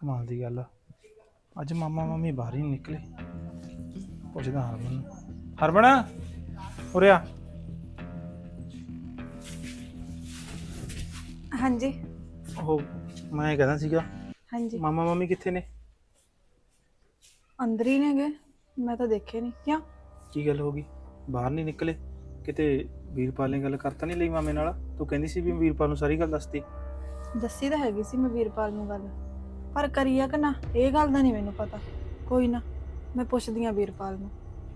ਕਮਾਲ ਦੀ ਗੱਲ ਆ। ਅੱਜ ਮਾਮਾ ਮਾਮੀ ਬਾਹਰ ਹੀ ਨੀ ਨਿਕਲੇ। ਪੁੱਛਦਾ ਹਰਮਨ ਨੂੰ। ਹਰਮਨ ਉਰੇ ਆ। ਹਾਂਜੀ। ਉਹ ਮੈਂ ਕਹਿੰਦਾ ਸੀਗਾ ਹਾਂਜੀ। ਮਾਮਾ ਮਾਮੀ ਕਿੱਥੇ ਨੇ? ਅੰਦਰ ਹੀ ਨੇਗੇ ਮੈਂ ਤਾਂ ਦੇਖੇ ਨਹੀਂ ਕਿਉਂ? ਕੀ ਗੱਲ ਹੋ ਗਈ? ਬਾਹਰ ਨਹੀਂ ਨਿਕਲੇ? ਕਿਤੇ ਵੀਰਪਾਲ ਨੇ ਗੱਲ ਕਰਤਾ ਨਹੀਂ ਲਈ ਮਾਮੇ ਨਾਲ? ਤੂੰ ਕਹਿੰਦੀ ਸੀ ਵੀ ਵੀਰਪਾਲ ਨੂੰ ਸਾਰੀ ਗੱਲ ਦੱਸਤੀ। ਦੱਸੀ ਤਾਂ ਹੈਗੀ ਸੀ ਮੈਂ ਵੀਰਪਾਲ ਨੂੰ ਗੱਲ। ਪਰ ਕਰੀ ਆ ਕਿ ਨਾ ਇਹ ਗੱਲ ਦਾ ਨਹੀਂ ਮੈਨੂੰ ਪਤਾ। ਕੋਈ ਨਾ ਮੈਂ ਪੁੱਛਦੀ ਆ ਵੀਰਪਾਲ ਨੂੰ।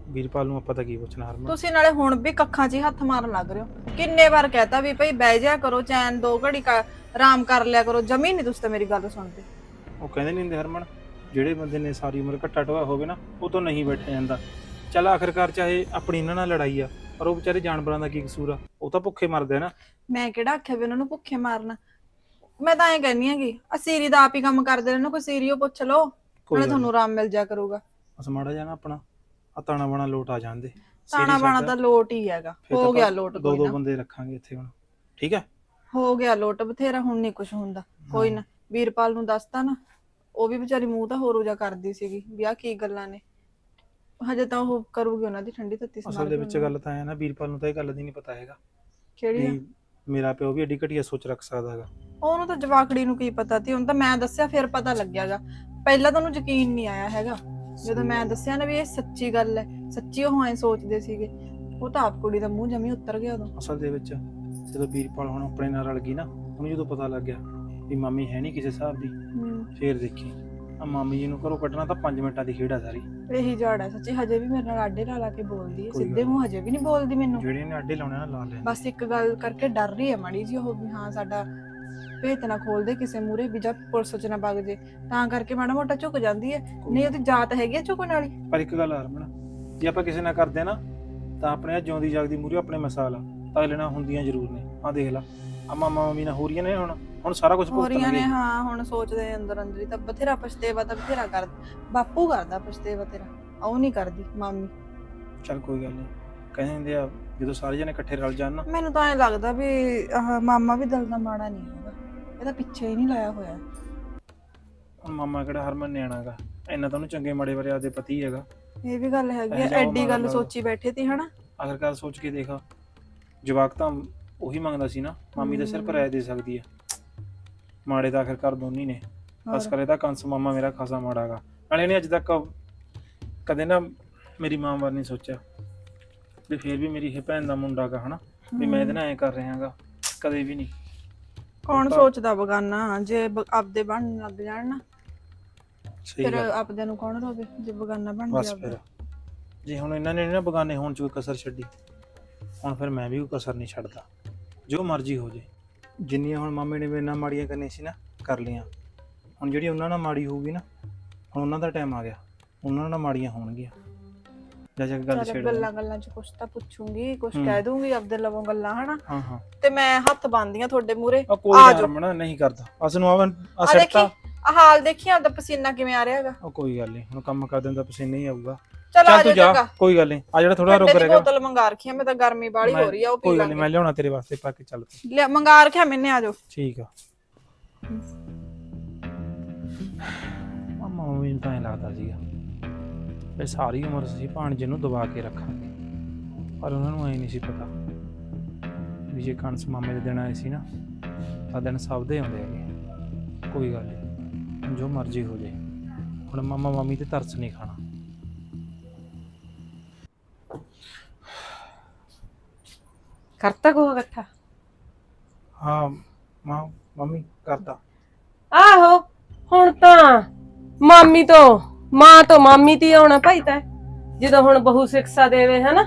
ਵੀਰਪਾਲ ਨੂੰ ਆਪਾਂ ਤਾਂ ਕੀ ਪੁੱਛਣਾ ਹਰਮਨ? ਤੁਸੀਂ ਨਾਲੇ ਹੁਣ ਵੀ ਕੱਖਾਂ 'ਚ ਹੀ ਹੱਥ ਮਾਰਨ ਲੱਗ ਰਹੇ ਹੋ। ਕਿੰਨੇ ਵਾਰ ਕਹਤਾ ਵੀ ਭਈ ਬਹਿ ਜਾ ਕਰੋ ਚੈਨ ਦੋ ਘੜੀ ਕ- ਆਰਾਮ ਕਰ ਲਿਆ ਕਰੋ ਜਮੀ ਨਹੀਂ ਤੁਸੀਂ ਤਾਂ ਮੇਰੀ ਗੱਲ ਸੁਣਦੇ। ਉਹ ਕਹਿੰਦੇ ਨਹੀਂ ਹੁੰਦੇ ਹਰਮਨ ਜਿਹੜੇ ਬੰਦੇ ਨੇ ਸਾਰੀ ਉਮਰ ਘੱਟਾ ਢੋਆ ਹੋਵੇ ਨਾ ਉਹ ਤੋਂ ਨਹੀਂ ਬੈਠਿਆ ਜਾਂਦਾ। ਚੱਲ ਆਖਰਕਾਰ ਚਾਹੇ ਆਪਣੀ ਇਹਨਾਂ ਨਾਲ ਲੜਾਈ ਆ ਪਰ ਉਹ ਵਿਚਾਰੇ ਜਾਨਵਰਾਂ ਦਾ ਕੀ ਕਸੂਰ ਆ? ਉਹ ਤਾਂ ਭੁੱਖੇ ਮਰਦੇ ਆ ਨਾ। ਮੈਂ ਕਿਹੜਾ ਆਖਿਆ ਵੀ ਉਹਨਾਂ ਨੂੰ ਭੁੱਖੇ ਮਾਰਨਾ? ਮੈਂ ਤਾਂ ਐਂ ਕਹਿੰਨੀ ਆ ਸੀਰੀ ਦਾ ਆਪ ਹੀ ਕੰਮ ਕਰਦੇ ਰਹਿਣਾ ਕੋਈ ਸੀਰੀਓ ਪੁੱਛ ਲਓ ਕੋਈ ਨਾਲੇ ਗੱਲ ਤੁਹਾਨੂੰ ਆਰਾਮ ਮਿਲ ਜਾ ਕਰੂਗਾ। ਬਸ ਮਾੜਾ ਨਾ ਆਪਣਾ ਆ ਤਾਣਾ ਬਾਣਾ ਲੋਟ ਆ ਜਾਂਦੇ ਤਾਣਾ ਬਾਣਾ ਤਾਂ ਲੋਟ ਹੀ ਹੈਗਾ ਹੋ ਗਿਆ ਲੋਟ ਦੋ ਕੋਈ ਦੋ ਨਾ। ਬੰਦੇ ਰੱਖਾਂਗੇ ਇੱਥੇ ਹੁਣ ਠੀਕ ਹੈ? ਹੋ ਗਿਆ ਲੋਟ ਬਥੇਰਾ ਹੁਣ ਨਹੀਂ ਕੁਝ ਹੁੰਦਾ ਕੋਈ ਨਾ ਵੀਰਪਾਲ ਨੂੰ ਦੱਸਤਾ ਨਾ ਉਹ ਵੀ ਵਿਚਾਰੀ ਮੂੰਹ ਤਾਂ ਹੋਰ ਉਜਾ ਕਰਦੀ ਸੀਗੀ ਵੀ ਆਹ ਕੀ ਗੱਲਾਂ ਨੇ। ਹਜੇ ਤਾਂ ਉਹ ਕਰੂਗੀ ਉਹਨਾਂ ਦੀ ਠੰਡੀ ਤੱਤੀ ਅਸਲ ਸਮਾਲ ਦੇ ਵਿੱਚ ਗੱਲ ਤਾਂ ਹੈ ਨਾ ਵੀਰਪਾਲ ਨੂੰ ਤਾਂ ਇਹ ਗੱਲ ਦੀ ਨਹੀਂ ਪਤਾ ਹੈਗਾ। ਕਿਹੜੀ ਆ? ਵੀ ਮੇਰਾ ਪਿਓ ਵੀ ਐਡੀ ਘਟੀਆ ਸੋਚ ਰੱਖ ਸਕਦਾ ਹੈਗਾ। ਉਹਨੂੰ ਤਾਂ ਜਵਾਕੜੀ ਨੂੰ ਕੀ ਪਤਾ ਤੀ ਹੁਣ ਤਾਂ ਮੈਂ ਦੱਸਿਆ ਫਿਰ ਪਤਾ ਲੱਗਿਆਗਾ। ਪਹਿਲਾਂ ਤਾਂ ਉਹਨੂੰ ਯਕੀਨ ਨਹੀਂ ਆਇਆ ਹੈਗਾ। ਜਦੋਂ ਮੈਂ ਦੱਸਿਆ ਨਾ ਵੀ ਇਹ ਸੱਚੀ ਗੱਲ ਹੈ ਸੱਚੀ ਉਹ ਐਂ ਸੋਚਦੇ ਸੀਗੇ। ਉਹ ਤਾਂ ਆਪ ਕੁੜੀ ਦਾ ਮੂੰਹ ਜਮੀ ਉੱਤਰ ਗਿਆ ਉਦੋਂ। ਅਸਲ ਦੇ ਵਿੱਚ ਜਦੋਂ ਵੀਰਪਾਲ ਹੁਣ ਆਪਣੇ ਨਾਲ ਰਲ ਗਈ ਨਾ ਉਹਨੂੰ ਜਦੋਂ ਪਤਾ ਲੱਗ ਗਿਆ ਵੀ ਮਾਮੀ ਹੈ ਨਹੀਂ ਕਿਸੇ ਹਿਸਾਬ ਦੀ ਹੂੰ। ਫੇਰ ਦੇਖੀ। ਆ ਮਾਮੀ ਜੀ ਨੂੰ ਘਰੋਂ ਕੱਢਣਾ ਤਾਂ 5 ਮਿੰਟਾਂ ਦੀ ਖੇਡ ਆ ਸਾਰੀ। ਇਹੀ ਝਾੜ ਹੈ ਸੱਚੀ ਹਜੇ ਵੀ ਮੇਰੇ ਨਾਲ ਆਡੇ ਲਾ ਲਾ ਕੇ ਬੋਲਦੀ ਹੈ ਕੋਈ ਸਿੱਧੇ ਗੱਲ ਮੂੰਹ ਹਜੇ ਵੀ ਨਹੀਂ ਬੋਲਦੀ ਮੈਨੂੰ। ਜਿਹੜੇ ਨੇ ਅੱਡੇ ਲਾਉਣੇ ਨਾ ਲਾ ਲੈਣ ਬਸ ਇੱਕ ਗੱਲ ਕਰਕੇ ਡਰ ਰਹੀ ਹੈ ਮਾੜੀ ਜੀ ਉਹ ਵੀ ਹਾਂ ਸਾਡਾ ਭੇਤ ਨਾ ਖੋਲਦੇ ਕਿਸੇ ਮੂਰੇ ਵੀ ਜਾਂ ਪੁਲਿਸ ਚ ਨਾ ਵਗ ਜੇ। ਤਾਂ ਕਰਕੇ ਮਾੜਾ ਮੋਟਾ ਝੁਕ ਜਾਂਦੀ ਹੈ ਨਹੀਂ ਉਹਦੀ ਜਾਤ ਹੈਗੀ ਆ ਝੁਕਣ ਵਾਲੀ। ਪਰ ਇੱਕ ਗੱਲ ਹਰਮਨ ਜੇ ਆਪਾਂ ਕਿਸੇ ਨਾਲ ਕਰਦੇ ਆ ਨਾ ਤਾਂ ਆਪਣੇ ਆ ਜਿਉਂਦੀ ਜਾਗਦੀ ਮੂਰੇ ਆਪਣੇ ਮਿਸਾਲ ਆ। ਤਾਂ ਹੁੰਦੀਆਂ ਜ਼ਰੂਰ ਨੇ। ਆ ਦੇਖ ਲਾ। ਆ ਮਾਮਾ ਮਾਮੀ ਨਾਲ ਹੋ ਰਹੀਆਂ ਨੇ ਹੁਣ ਹੁਣ ਸਾਰਾ ਕੁਝ ਹੋਰੀਆਂ ਨੇ ਭੁਗਤਣਗੇ ਹਾਂ ਹੁਣ ਸੋਚਦੇ ਨੇ ਅੰਦਰ ਅੰਦਰ ਹੀ ਤਾਂ ਬਥੇਰਾ ਪਛਤੇਵਾ ਤਾਂ ਬਥੇਰਾ ਕਰ ਬਾਪੂ ਕਰਦਾ ਪਛਤੇਵਾ ਤੇਰਾ ਉਹ ਨਹੀਂ ਕਰਦੀ ਮਾਮੀ। ਚੱਲ ਕੋਈ ਗੱਲ ਨਹੀਂ ਕਹਿੰਦੇ ਹੁੰਦੇ ਆ ਜਦੋਂ ਸਾਰੇ ਜਣੇ ਇਕੱਠੇ ਰਲ ਜਾਣ ਨਾ। ਮੈਨੂੰ ਤਾਂ ਐ ਲੱਗਦਾ ਵੀ ਆਹ ਮਾਮਾ ਵੀ ਦਿਲ ਦਾ ਮਾੜਾ ਨਹੀਂ ਹੈਗਾ ਇਹਦਾ ਪਿੱਛੇ ਹੀ ਨਹੀਂ ਲਾਇਆ ਹੋਇਆ। ਹੁਣ ਮਾਮਾ ਕਿਹੜਾ ਹਰਮਨ ਨਿਆਣਾਗਾ ਇੰਨਾ ਤਾਂ ਉਹਨੂੰ ਚੰਗੇ ਮਾੜੇ ਬਾਰੇ ਆਪਦੇ ਪਤੀ ਹੈਗਾ। ਇਹ ਵੀ ਗੱਲ ਹੈਗੀ ਉਹ ਐਡੀ ਗੱਲ ਲੱਗਦਾ। ਸੋਚੀ ਬੈਠੇ ਤੀ ਹਨਾ? ਆਖਰਕਾਰ ਸੋਚ ਕੇ ਦੇਖ ਜਵਾਕ ਤਾਂ ਉਹੀ ਮੰਗਦਾ ਸੀ ਨਾ ਮਾਮੀ ਦੇ ਸਿਰ ਪਰ ਐ ਦੇ ਸਕਦੀ ਆ। ਮਾੜੇ ਤਾਂ ਆਖਰਕਾਰ ਦੋਨੀ ਨੇ। ਬਸ। ਕਰੇ ਤਾਂ ਕੰਸ ਮਾਮਾ ਮੇਰਾ ਖਾਸਾ ਮਾੜਾਗਾ ਨਾਲੇ ਨੇ ਅੱਜ ਤੱਕ ਕਦੇ ਨਾ ਮੇਰੀ ਮਾਂ ਬਾਰੇ ਨਹੀਂ ਸੋਚਿਆ। ਵੀ ਫੇਰ ਵੀ ਮੇਰੀ ਇਹ ਭੈਣ ਦਾ ਮੁੰਡਾ ਗਾ ਹਨਾ? ਵੀ ਮੈਂ ਇਹਦੇ ਨਾਲ ਐ ਕਰ ਰਿਹਾਗਾ ਕਦੇ ਵੀ ਨਹੀਂ। ਕੌਣ ਤਾਂ- ਸੋਚਦਾ ਬਗਾਨਾ? ਜੇ ਬ- ਆਪਦੇ ਬਣਨ ਲੱਗ ਜਾਣ ਨਾ। ਸਹੀ ਫਿਰ ਗੱਲ ਆਪਦੇ ਨੂੰ ਕੌਣ ਰੋਵੇ? ਜੇ ਬਗਾਨਾ ਬਣ ਬਸ ਫਿਰ। ਜੇ ਹੁਣ ਇਹਨਾਂ ਨੇ ਨੀ ਨਾ ਬਗਾਨੇ ਹੋਣ ਚ ਕੋਈ ਕਸਰ ਛੱਡੀ ਹੁਣ ਫਿਰ ਮੈਂ ਵੀ ਕੋਈ ਕਸਰ ਨਹੀਂ ਛੱਡਦਾ। ਜੋ ਮਰਜ਼ੀ ਹੋ ਜੇ। ਜਿੰਨੀਆਂ ਹੁਣ ਮਾਮੇ ਨੇ ਮੇਰੇ ਨਾਲ ਮਾੜੀਆਂ ਕਰਨੀਆਂ ਸੀ ਨਾ ਕਰ ਲਈਆਂ। ਹੁਣ ਜਿਹੜੀ ਉਹਨਾਂ ਨਾਲ ਮਾੜੀ ਹੋਊਗੀ ਨਾ ਹੁਣ ਉਹਨਾਂ ਦਾ ਟਾਈਮ ਆ ਗਿਆ। ਉਹਨਾਂ ਨਾਲ ਮਾੜੀਆਂ ਹੋਣਗੀਆਂ। ਜਾ ਜਾ ਕੇ ਗੱਲ ਚੱਲ ਛੇੜ ਗੱਲਾਂ ਗੱਲਾਂ ਚ ਕੁਛ ਤਾਂ ਪੁੱਛੂੰਗੀ ਕੁਛ ਹੂੰ। ਕਹਿ ਦੂੰਗੀ ਆਪਦੇ ਲਵੋਂ ਗੱਲਾਂ ਹਨਾ? ਹਾਂ ਹਾਂ। ਤੇ ਮੈਂ ਹੱਥ ਬੰਨਦੀਆਂ ਤੁਹਾਡੇ ਮੂਰੇ ਆ ਕੋਈ ਆ ਨਾ ਜਾਓ। ਰਮਣਾ ਨਹੀਂ ਕਰਦਾ। ਅਸ ਨੂੰ ਆਵਨ ਆ ਆ ਦੇਖੀ ਸੱਟਾ ਆ ਹਾਲ ਦੇਖੀ ਆਪਦਾ ਪਸੀਨਾ ਕਿਵੇਂ ਆ ਰਿਹਾ ਹੈਗਾ। ਉਹ ਕੋਈ ਗੱਲ ਨਹੀਂ ਹੁਣ ਕੰਮ ਕਰ ਦਿੰਦਾ ਪਸੀਨਾ ਹੀ ਆਊਗਾ। ਚਲ ਆ ਚੱਲ ਜਾ ਤੂੰ ਜਾ ਚੰਗਾ। ਕੋਈ ਗੱਲ ਨਹੀਂ। ਆ ਜਿਹੜਾ ਥੋੜਾ ਰੁਕ ਰਹੇਗਾ ਬੋਤਲ ਮੰਗਾ ਰੱਖੀ ਆ ਮੈਂ ਤਾਂ ਗਰਮੀ ਬਾਲੀ ਹੋ ਰਹੀ ਆ ਉਹ ਪੀ ਕੋਈ ਗੱਲ ਨਹੀਂ ਮੈਂ ਲਿਆਉਣਾ ਤੇਰੇ ਵਾਸਤੇ ਪਾ ਕੇ ਚੱਲ ਤੂੰ। ਲਿਆ ਮੰਗਾ ਰੱਖਿਆ ਮੈਨੇ ਆ ਜਾਓ। ਠੀਕ ਆ। ਮਾਮਾ ਮੈਨੂੰ ਤਾਂ ਐਂ ਲੱਗਦਾ ਸੀਗਾ ਵੀ ਸਾਰੀ ਉਮਰ ਅਸੀਂ ਭਾਣਜੇ ਨੂੰ ਦਬਾ ਕੇ ਰੱਖਾਂਗੇ ਪਰ ਉਹਨਾਂ ਨੂੰ ਐ ਨਹੀਂ ਸੀ ਪਤਾ ਵੀ ਜੇ ਕੰਸ ਮਾਮੇ ਦੇ ਦਿਨ ਆਏ ਸੀ ਨਾ ਤਾਂ ਦਿਨ ਸਭ ਦੇ ਆਉਂਦੇ ਹੈਗੇ। ਕੋਈ ਗੱਲ ਨਹੀਂ ਜੋ ਮਰਜ਼ੀ ਹੋ ਜੇ ਹੁਣ ਮਾਮਾ ਮਾਮੀ ਤੇ ਤਰਸ ਨਹੀਂ ਖਾਣਾ। ਕਰਤਾ ਕੋ ਇਕੱਠਾ? ਹਾਂ ਮਾਂ ਮੰਮੀ ਕਰਦਾ ਆਹੋ ਹੁਣ ਤਾਂ ਮਾਮੀ ਤੋਂ ਮਾਂ ਤੋਂ ਮਾਮੀ ਤੀ ਆਉਣਾ ਭਾਈ ਤਾਂ। ਜਦੋਂ ਹੁਣ ਬਹੂ ਸਿੱਖਿਆ ਦੇਵੇ ਹਨਾ?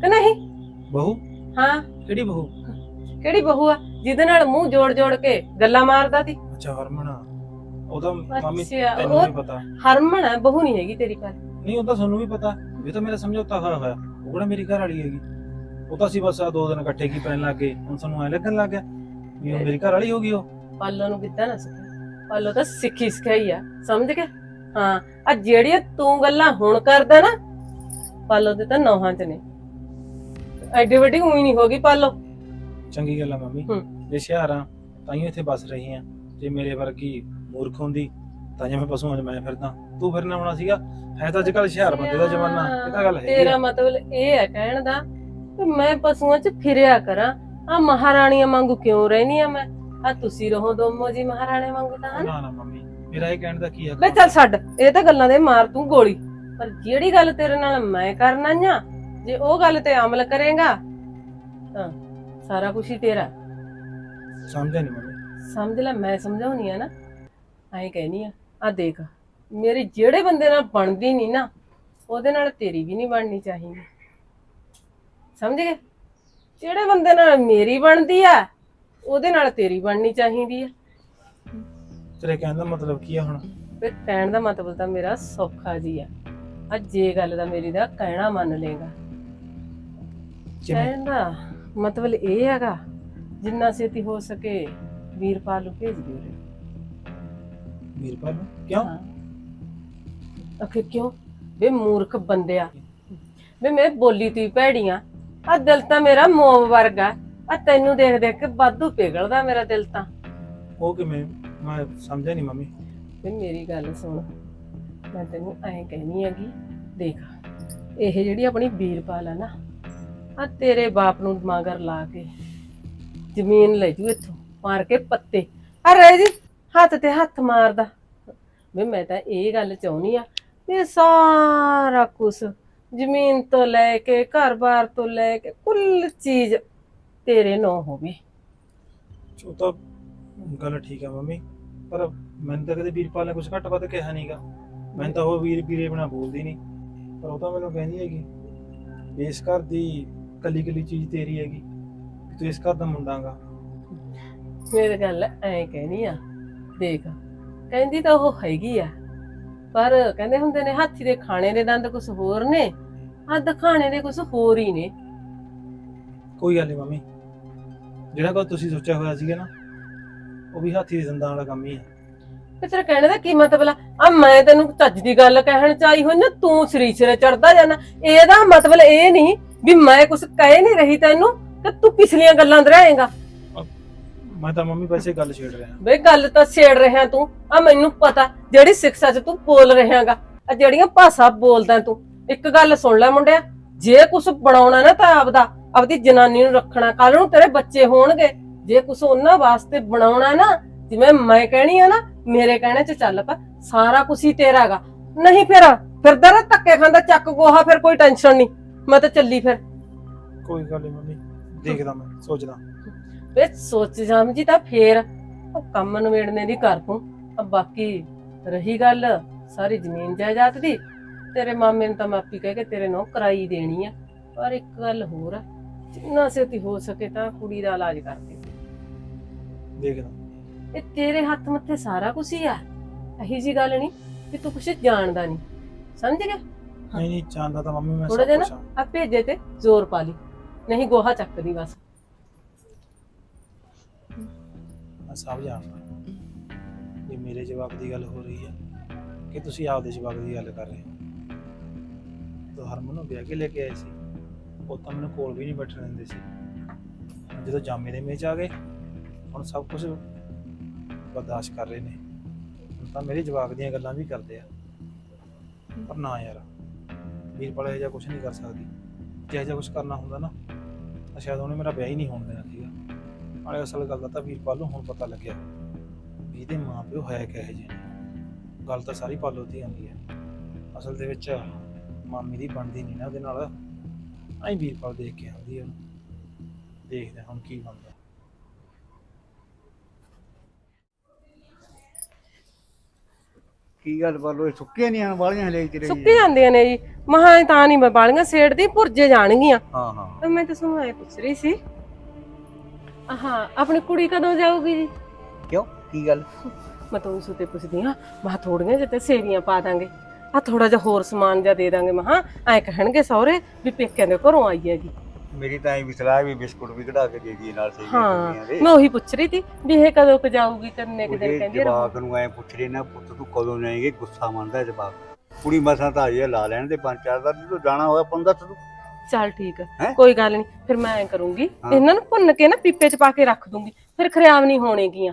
ਕਿ ਨਹੀਂ? ਬਹੂ? ਹਾਂ। ਕਿਹੜੀ ਬਹੂ? ਕਿਹੜੀ ਬਹੂ ਆ? ਜਿਹਦੇ ਨਾਲ ਮੂੰਹ ਜੋੜ ਜੋੜ ਕੇ ਗੱਲਾਂ ਮਾਰਦਾ ਤੀ। ਅੱਛਾ ਹਰਮਨ ਉਹਦਾ ਮਾਮੀ ਅੱਛਾ, ਤੈਨੂੰ ਉਹ- ਨਹੀਂ ਪਤਾ। ਹਰਮਨ ਬਹੂ ਨਹੀਂ ਹੈਗੀ ਤੇਰੀ ਘਰ। ਨਹੀਂ ਉਹ ਤਾਂ ਤੁਹਾਨੂੰ ਵੀ ਪਤਾ। ਇਹ ਤਾਂ ਮੇਰਾ ਸਮਝੌਤਾ ਹੋਇਆ ਹੋਇਆ। ਉਹ ਕਿਹੜਾ ਮੇਰੀ ਘਰ ਵਾਲੀ ਹੈਗੀ। ਉਹ ਤਾਂ ਅਸੀਂ ਬਸ ਆ ਦੋ ਦਿਨ ਇਕੱਠੇ ਕੀ ਪੈਣ ਲੱਗੇ ਹੁਣ ਤੁਹਾਨੂੰ ਐ ਲੱਗਣ ਲੱਗ ਗਿਆ ਵੀ ਉਹ ਮੇਰੀ ਘਰ ਵਾਲੀ ਹੋ ਗਈ ਉਹ। ਪਾਲੋ ਨੂੰ ਕਿੱਦਾਂ ਨਾ ਸਿੱਖਿਆ। ਪਾਲੋ ਤਾਂ ਸਿੱਖੀ ਸਿਖਾਈ ਆ ਸਮਝ ਗਿਆ? ਹਾਂ ਆ ਜਿਹੜੀਆਂ ਤੂੰ ਗੱਲਾਂ ਹੁਣ ਕਰਦਾ ਨਾ ਪਾਲੋ ਦੇ ਤਾਂ ਨੌਹਾਂ ਚ ਨੇ। ਐਡੀ ਵੱਡੀ ਉਹੀ ਨਹੀਂ ਹੋ ਗਈ ਪਾਲੋ। ਚੰਗੀ ਗੱਲ ਆ ਮੰਮੀ। ਹੂੰ। ਜੇ ਸ਼ਹਿਰਾਂ ਤਾਂ ਹੀ ਇੱਥੇ ਬਸ ਰਹੀ ਆ। ਜੇ ਮੇਰੇ ਵਰਗੀ ਮੂਰਖ ਹੁੰਦੀ ਤਾਂ ਜਿਵੇਂ ਪਸ਼ੂਆਂ 'ਚ ਮੈਂ ਫਿਰਦਾ। ਤੂੰ ਫਿਰਨਾ ਹੋਣਾ ਸੀਗਾ। ਹੈ ਤਾਂ ਅੱਜ ਕੱਲ ਹੁਸ਼ਿਆਰ ਬੰਦੇ ਦਾ ਜ਼ਮਾਨਾ। ਇਹ ਤਾਂ ਗੱਲ ਹੈ ਤੇਰਾ ਮਤਲਬ ਇਹ ਹੈ ਕਹਿਣ ਦਾ ਕਿ ਮੈਂ ਪਸ਼ੂਆਂ 'ਚ ਫਿਰਿਆ ਕਰਾਂ। ਆ ਮਹਾਰਾਣੀਆਂ ਵਾਂਗੂ ਕਿਉਂ ਰਹਿਨੀ ਆ ਮੈਂ? ਆ ਤੁਸੀਂ ਰਹੋ ਦੋਮੋ ਜੀ ਮਹਾਰਾਣੇ ਵਾਂਗੂ ਤਾਂ ਹਨ? ਨਾ ਨਾ ਮੰਮੀ ਮੇਰਾ ਇਹ ਕਹਿਣ ਦਾ ਕੀ ਹੈ ਬੇ ਚੱਲ ਛੱਡ ਇਹ ਤਾਂ ਗੱਲਾਂ ਦੇ ਮਾਰ ਤੂੰ ਗੋਲੀ। ਪਰ ਜਿਹੜੀ ਗੱਲ ਤੇਰੇ ਨਾਲ ਮੈਂ ਕਰਨਾ ਆ ਜੇ ਉਹ ਗੱਲ ਤੇ ਅਮਲ ਕਰੇਗਾ ਤਾਂ ਸਾਰਾ ਕੁਝ ਹੀ ਤੇਰਾ। ਸਮਝਿਆ ਨਹੀਂ ਮੰਮੀ? ਸਮਝ ਲੈ ਮੈਂ ਸਮਝਾਉਣੀ ਆ ਨਾ। ਐਂ ਕਹਿਨੀ ਆ ਆ ਦੇਖ ਮੇਰੇ ਜਿਹੜੇ ਬੰਦੇ ਨਾਲ ਬਣਦੀ ਨਹੀਂ ਨਾ ਉਹਦੇ ਨਾਲ ਤੇਰੀ ਵੀ ਨਹੀਂ ਬਣਨੀ ਚਾਹੀਦੀ। ਸਮਝ ਗਏ? ਜਿਹੜੇ ਬੰਦੇ ਨਾਲ ਮੇਰੀ ਬਣਦੀ ਆ ਉਹਦੇ ਨਾਲ ਤੇਰੀ ਬਣਨੀ ਚਾਹੀਦੀ ਆ। ਤੇਰੇ ਕਹਿਣ ਦਾ ਮਤਲਬ ਕੀ ਹੈ ਹੁਣ? ਫਿਰ ਕਹਿਣ ਦਾ ਮਤਲਬ ਤਾਂ ਮੇਰਾ ਸੌਖਾ ਜੀ ਆ। ਆ ਜੇ ਗੱਲ ਦਾ ਮੇਰੀ ਦਾ ਕਹਿਣਾ ਮੰਨ ਲੇਗਾ ਕਹਿਣ ਦਾ ਮਤਲਬ ਇਹ ਹੈਗਾ ਜਿੰਨਾ ਛੇਤੀ ਹੋ ਸਕੇ ਵੀਰਪਾਲ ਨੂੰ ਭੇਜ ਦਿਓ। ਰੇ ਵੀਰਪਾਲ ਕਿਉਂ? ਅਖੇ ਕਿਉਂ? ਵੇ ਮੂਰਖ ਬੰਦਿਆ। ਵੇ ਮੈਂ ਬੋਲੀ ਤੀ ਭੈੜੀਆਂ। ਆ ਦਿਲ ਤਾਂ ਮੇਰਾ ਮੋਮ ਵਰਗਾ ਆ ਤੈਨੂੰ ਦੇਖ ਦੇਖ ਕੇ ਵਾਧੂ ਪਿਘਲਦਾ ਮੇਰਾ ਦਿਲ ਤਾਂ। ਉਹ ਕਿਵੇਂ? ਮੈਂ ਸਮਝਿਆ ਨਹੀਂ ਮੰਮੀ। ਵੇ ਮੇਰੀ ਗੱਲ ਸੁਣ। ਮੈਂ ਤੈਨੂੰ ਐਂ ਕਹਿਨੀ ਹੈਗੀ ਦੇਖ ਇਹ ਜਿਹੜੀ ਆਪਣੀ ਵੀਰਪਾਲ ਆ ਨਾ ਆ ਤੇਰੇ ਬਾਪ ਨੂੰ ਮਗਰ ਲਾ ਕੇ ਜ਼ਮੀਨ ਲੈ ਜੂ ਇੱਥੋਂ ਮਾਰ ਕੇ ਪੱਤੇ। ਆ ਰਹਿ ਜੀ ਹੱਥ ਤੇ ਹੱਥ ਮਾਰਦਾ। ਵੇ ਮੈਂ ਤਾਂ ਇਹ ਗੱਲ ਚਾਹੁੰਨੀ ਆ ਵੀ ਸਾਰਾ ਕੁਝ ਜ਼ਮੀਨ ਤੋਂ ਲੈ ਕੇ ਘਰ-ਬਾਰ ਤੋਂ ਲੈ ਕੇ ਕੁੱਲ ਚੀਜ਼ ਤੇਰੇ ਨਾਂ ਹੋਵੇ। ਉਹ ਤਾਂ ਗੱਲ ਠੀਕ ਹੈ ਮੰਮੀ ਪਰ ਮੈਨੂੰ ਤਾਂ ਕਦੇ ਵੀਰਪਾਲ ਨੇ ਕੁਝ ਘੱਟ ਵੱਧ ਕਿਹਾ ਨਹੀਂਗਾ ਮੈਨੂੰ ਤਾਂ ਉਹ ਵੀਰ ਵੀਰੇ ਬਿਨਾ ਬੋਲਦੀ ਨਹੀਂ ਪਰ ਉਹ ਤਾਂ ਮੈਨੂੰ ਕਹਿੰਦੀ ਹੈਗੀ ਇਸ ਘਰ ਦੀ ਕੱਲੀ ਕੱਲੀ ਚੀਜ਼ ਤੇਰੀ ਹੈਗੀ ਵੀ ਤੂੰ ਇਸ ਘਰ ਦਾ ਮੁੰਡਾਗਾ ਮੇਰੇ ਗੱਲ ਐਂ ਕਹਿਣੀ ਆ ਦੇਖ ਕਹਿੰਦੀ ਤਾਂ ਉਹ ਹੈਗੀ ਆ ਪਰ ਕਹਿੰਦੇ ਹੁੰਦੇ ਨੇ ਹਾਥੀ ਦੇ ਖਾਣੇ ਦੇ ਦੰਦ ਕੁਝ ਹੋਰ ਨੇ। ਆ ਦਿਖਾਣੇ ਦੇ ਕੁਝ ਹੋਰ ਹੀ ਨੇ। ਕੋਈ ਗੱਲ ਨਹੀਂ ਮੰਮੀ। ਜਿਹੜਾ ਕੋ ਤੁਸੀਂ ਸੋਚਿਆ ਹੋਇਆ ਸੀਗਾ ਨਾ ਉਹ ਵੀ ਹਾਥੀ ਦੇ ਦੰਦਾਂ ਵਾਲਾ ਕੰਮ ਹੀ ਹੈ ਤੇ ਤੇਰੇ ਕਹਿਣੇ ਦਾ ਕੀ ਮਤਲਬ ਆ? ਆ ਮੈਂ ਤੈਨੂੰ ਚੱਜ ਦੀ ਗੱਲ ਕਹਿਣ ਚਾਹੀ ਹੋਈ ਨਾ ਤੂੰ ਸਰੀਰ ਸਿਰੇ ਚੜਦਾ ਜਾਣਾ। ਇਹਦਾ ਮਤਲਬ ਇਹ ਨਹੀਂ ਵੀ ਮੈਂ ਕੁਝ ਕਹਿ ਨਹੀਂ ਰਹੀ ਤੈਨੂੰ ਕਿ ਤੂੰ ਪਿਛਲੀਆਂ ਗੱਲਾਂ ਦਰਾਏਗਾ ਮੈਂ ਤਾਂ ਮੰਮੀ ਵੈਸੇ ਗੱਲ ਛੇੜ ਰਿਹਾ। ਵੇ ਗੱਲ ਤਾਂ ਛੇੜ ਰਿਹਾ ਤੂੰ। ਆ ਮੈਨੂੰ ਪਤਾ ਜਿਹੜੀ ਸਿੱਖਿਆ ਚ ਤੂੰ ਬੋਲ ਰਿਹਾਗਾ। ਆ ਜਿਹੜੀਆਂ ਭਾਸ਼ਾ ਬੋਲਦਾ ਤੂੰ। ਇੱਕ ਗੱਲ ਸੁਣ ਲੈ ਮੁੰਡਿਆ ਜੇ ਕੁਝ ਬਣਾਉਣਾ ਨਾ ਤਾਂ ਆਪਦਾ ਆਪਦੀ ਜਨਾਨੀ ਨੂੰ ਰੱਖਣਾ ਕੱਲ ਨੂੰ ਤੇਰੇ ਬੱਚੇ ਹੋਣਗੇ। ਜੇ ਕੁਝ ਉਹਨਾਂ ਵਾਸਤੇ ਬਣਾਉਣਾ ਨਾ ਜਿਵੇਂ ਮੈਂ ਕਹਿਣੀ ਆ ਨਾ ਮੇਰੇ ਕਹਿਣੇ ਚ ਚੱਲ ਪਾ ਸਾਰਾ ਕੁਝ ਹੀ ਤੇਰਾਗਾ ਨਹੀਂ ਫਿਰ ਫਿਰਦਾ ਨਾ ਧੱਕੇ ਖਾਂਦਾ ਚੱਕ ਗੋਹਾ ਫਿਰ ਕੋਈ ਟੈਨਸ਼ਨ ਨਹੀਂ। ਮੈਂ ਤਾਂ ਚੱਲੀ ਫਿਰ। ਕੋਈ ਗੱਲ ਨਹੀਂ ਮੰਮੀ ਦੇਖਦਾ ਮੈਂ ਸੋਚਦਾ। ਵੇ ਸੋਚ ਸਮਝੀ ਤਾਂ ਫੇਰ ਉਹ ਕੰਮ ਨਵੇੜਨੇ ਦੀ ਕਰ ਤੂੰ। ਆ ਬਾਕੀ ਰਹੀ ਗੱਲ ਸਾਰੀ ਜ਼ਮੀਨ ਜਾਇਦਾਦ ਦੀ ਤੇਰੇ ਮਾਮੇ ਨੂੰ ਤਾਂ ਮਾਪੀ ਕਹਿ ਕੇ ਤੇਰੇ ਨੂੰ ਕਰਾਈ ਦੇਣੀ ਆ। ਪਰ ਇੱਕ ਗੱਲ ਹੋਰ ਆ ਜਿੰਨਾ ਛੇਤੀ ਹੋ ਸਕੇ ਤਾਂ ਕੁੜੀ ਦਾ ਇਲਾਜ ਕਰ ਦੇ ਦੇਖਦਾ। ਇਹ ਤੇਰੇ ਹੱਥ ਮੱਥੇ ਸਾਰਾ ਕੁਝ ਹੀ ਆ। ਇਹੀ ਜੀ ਗੱਲ ਨਹੀਂ ਕਿ ਤੂੰ ਕੁਝ ਜਾਣਦਾ ਨਹੀਂ। ਸਮਝ ਗਿਆ? ਨਹੀਂ ਨਹੀਂ ਚਾਹੁੰਦਾ ਤਾਂ ਮੰਮੀ ਮੈਂ ਥੋੜਾ ਜਿਹਾ ਨਾ ਆ। ਆ ਭੇਜੇ ਤੇ ਜ਼ੋਰ ਪਾ ਲਈ। ਨਹੀਂ ਗੋਹਾ ਚੱਕਦੀ ਬਸ। ਮੈਂ ਸਭ ਜਾਣਦਾ। ਇਹ ਮੇਰੇ ਜਵਾਬ ਦੀ ਗੱਲ ਹੋ ਰਹੀ ਹੈ ਕਿ ਤੁਸੀਂ ਆਪਦੇ ਜਵਾਬ ਦੀ ਗੱਲ ਕਰ ਰਹੇ ਹੋ? ਜਦੋਂ ਹਰਮਨ ਨੂੰ ਵਿਆਹ ਕੇ ਲੈ ਕੇ ਆਏ ਸੀ, ਉਹ ਤਾਂ ਮੈਨੂੰ ਕੋਲ ਵੀ ਨਹੀਂ ਬੈਠਣ ਦਿੰਦੇ ਸੀ। ਹੁਣ ਜਦੋਂ ਜਾਮੇ ਦੇ ਮੇਚ ਆ ਗਏ, ਹੁਣ ਸਭ ਕੁਝ ਬਰਦਾਸ਼ਤ ਕਰ ਰਹੇ ਨੇ। ਹੁਣ ਤਾਂ ਮੇਰੇ ਜਵਾਬ ਦੀਆਂ ਗੱਲਾਂ ਵੀ ਕਰਦੇ ਆ। ਪਰ ਨਾ ਯਾਰ ਵੀਰਪਾਲ ਇਹ ਜਿਹਾ ਕੁਝ ਨਹੀਂ ਕਰ ਸਕਦੀ। ਜੇ ਇਹ ਜਿਹਾ ਕੁਝ ਕਰਨਾ ਹੁੰਦਾ ਨਾ, ਤਾਂ ਸ਼ਾਇਦ ਉਹਨੇ ਮੇਰਾ ਵਿਆਹ ਹੀ ਨਹੀਂ ਹੋਣ ਦੇਣਾ ਸੀਗਾ। ਨਾਲੇ ਅਸਲ ਗੱਲ ਦਾ ਤਾਂ ਵੀਰਪਾਲ ਨੂੰ ਹੁਣ ਪਤਾ ਲੱਗਿਆ ਵੀ ਇਹਦੇ ਮਾਂ ਪਿਓ ਹੈ ਕਿਹੋ ਜਿਹੇ ਨੇ। ਗੱਲ ਤਾਂ ਸਾਰੀ ਪਾਲੋ ਦੀ ਆਉਂਦੀ ਹੈ। ਅਸਲ ਦੇ ਵਿੱਚ ਮਾਮੀ ਦੀ ਬਣਦੀ ਨਹੀਂ ਨਾ ਉਹਦੇ ਨਾਲ। ਐਂ ਵੀਰਪਾਲ ਦੇਖ ਕੇ ਆਉਂਦੀ ਹੈ ਉਹਨੂੰ ਦੇਖਦੇ ਹਾਂ ਹੁਣ ਕੀ ਬਣਦਾ। ਕੀ ਗੱਲ ਬਾਲੋ ਇਹ ਸੁੱਕੀਆਂ ਨਹੀਂ ਆਣ ਵਾਲੀਆਂ ਹਲੇ ਚ ਰਹੀ ਸੁੱਕੀ ਜਾਂਦੀਆਂ ਨੇ ਜੀ। ਮਹਾਂ ਤਾਂ ਨਹੀਂ ਮੈਂ ਬਾਲੀਆਂ ਸੇੜਦੀ ਭੁਰਜੇ ਜਾਣਗੀਆਂ। ਹਾਂ ਹਾਂ। ਤਾਂ ਮੈਂ ਤਾਂ ਤੁਹਾਨੂੰ ਐ ਪੁੱਛ ਰਹੀ ਸੀ। ਹਾਂ ਆਪਣੀ ਕੁੜੀ ਕਦੋਂ ਜਾਊਗੀ ਜੀ? ਕਿਉਂ? ਕੀ ਗੱਲ? ਮੈਂ ਤੁਹਾਨੂੰ ਸੁਤੇ ਪੁੱਛਦੀ ਹਾਂ। ਮਾ ਥੋੜੀਆਂ ਜਿਹਾ ਤੇ ਸੇਵੀਆਂ ਪਾ ਦਾਂਗੇ। ਆ ਥੋੜਾ ਜਿਹਾ ਹੋਰ ਸਮਾਨ ਜਿਹਾ ਦੇ ਦਾਂਗੇ ਮਹਾ ਐ ਕਹਿਣਗੇ ਸਹੁਰੇ ਵੀ ਪੇਕਿਆਂ ਦੇ ਘਰੋਂ ਆਈ ਹੈਗੀ। ਮੇਰੀ ਤਾਂ ਐ ਵੀ ਸਲਾਹ ਵੀ ਬਿਸਕੁਟ ਵੀ ਕਢਾ ਕੇ ਦੇ ਦਈਏ ਨਾਲ ਸੇਵੀਆਂ ਹਾਂ ਮੈਂ ਉਹੀ ਪੁੱਛ ਰਹੀ ਸੀ ਵੀ ਇਹ ਕਦੋਂ ਕ ਜਾਊਗੀ ਕਰਨੇ ਕਿ ਦਿਨ ਕਹਿੰਦੀ ਰਹੋ। ਜਵਾਕ ਨੂੰ ਐ ਪੁੱਛ ਰਹੇ ਨਾ ਪੁੱਤ ਤੂੰ ਕਦੋਂ ਜਾਏਂਗੇ? ਗੁੱਸਾ ਮੰਨਦਾ ਜਵਾਕ। ਕੁੜੀ ਮਸਾਂ ਤਾਂ ਆਈ ਲਾ ਲੈਣ ਦੇ ਪੰਜ ਚਾਰ ਦਾ ਜਦੋਂ ਜਾਣਾ ਹੋਇਆ ਪੰਦਾ ਤੂੰ। ਚੱਲ ਠੀਕ ਹੈ ਹੈਂ? ਕੋਈ ਗੱਲ ਨਹੀਂ ਫਿਰ ਮੈਂ ਐ ਕਰੂੰਗੀ ਹਾਂ। ਇਹਨਾਂ ਨੂੰ ਭੁੰਨ ਕੇ ਨਾ ਪੀਪੇ 'ਚ ਪਾ ਕੇ ਰੱਖ ਦੂੰਗੀ ਫਿਰ ਖਰਾਬ ਨਹੀਂ ਹੋਣਗੀਆਂ।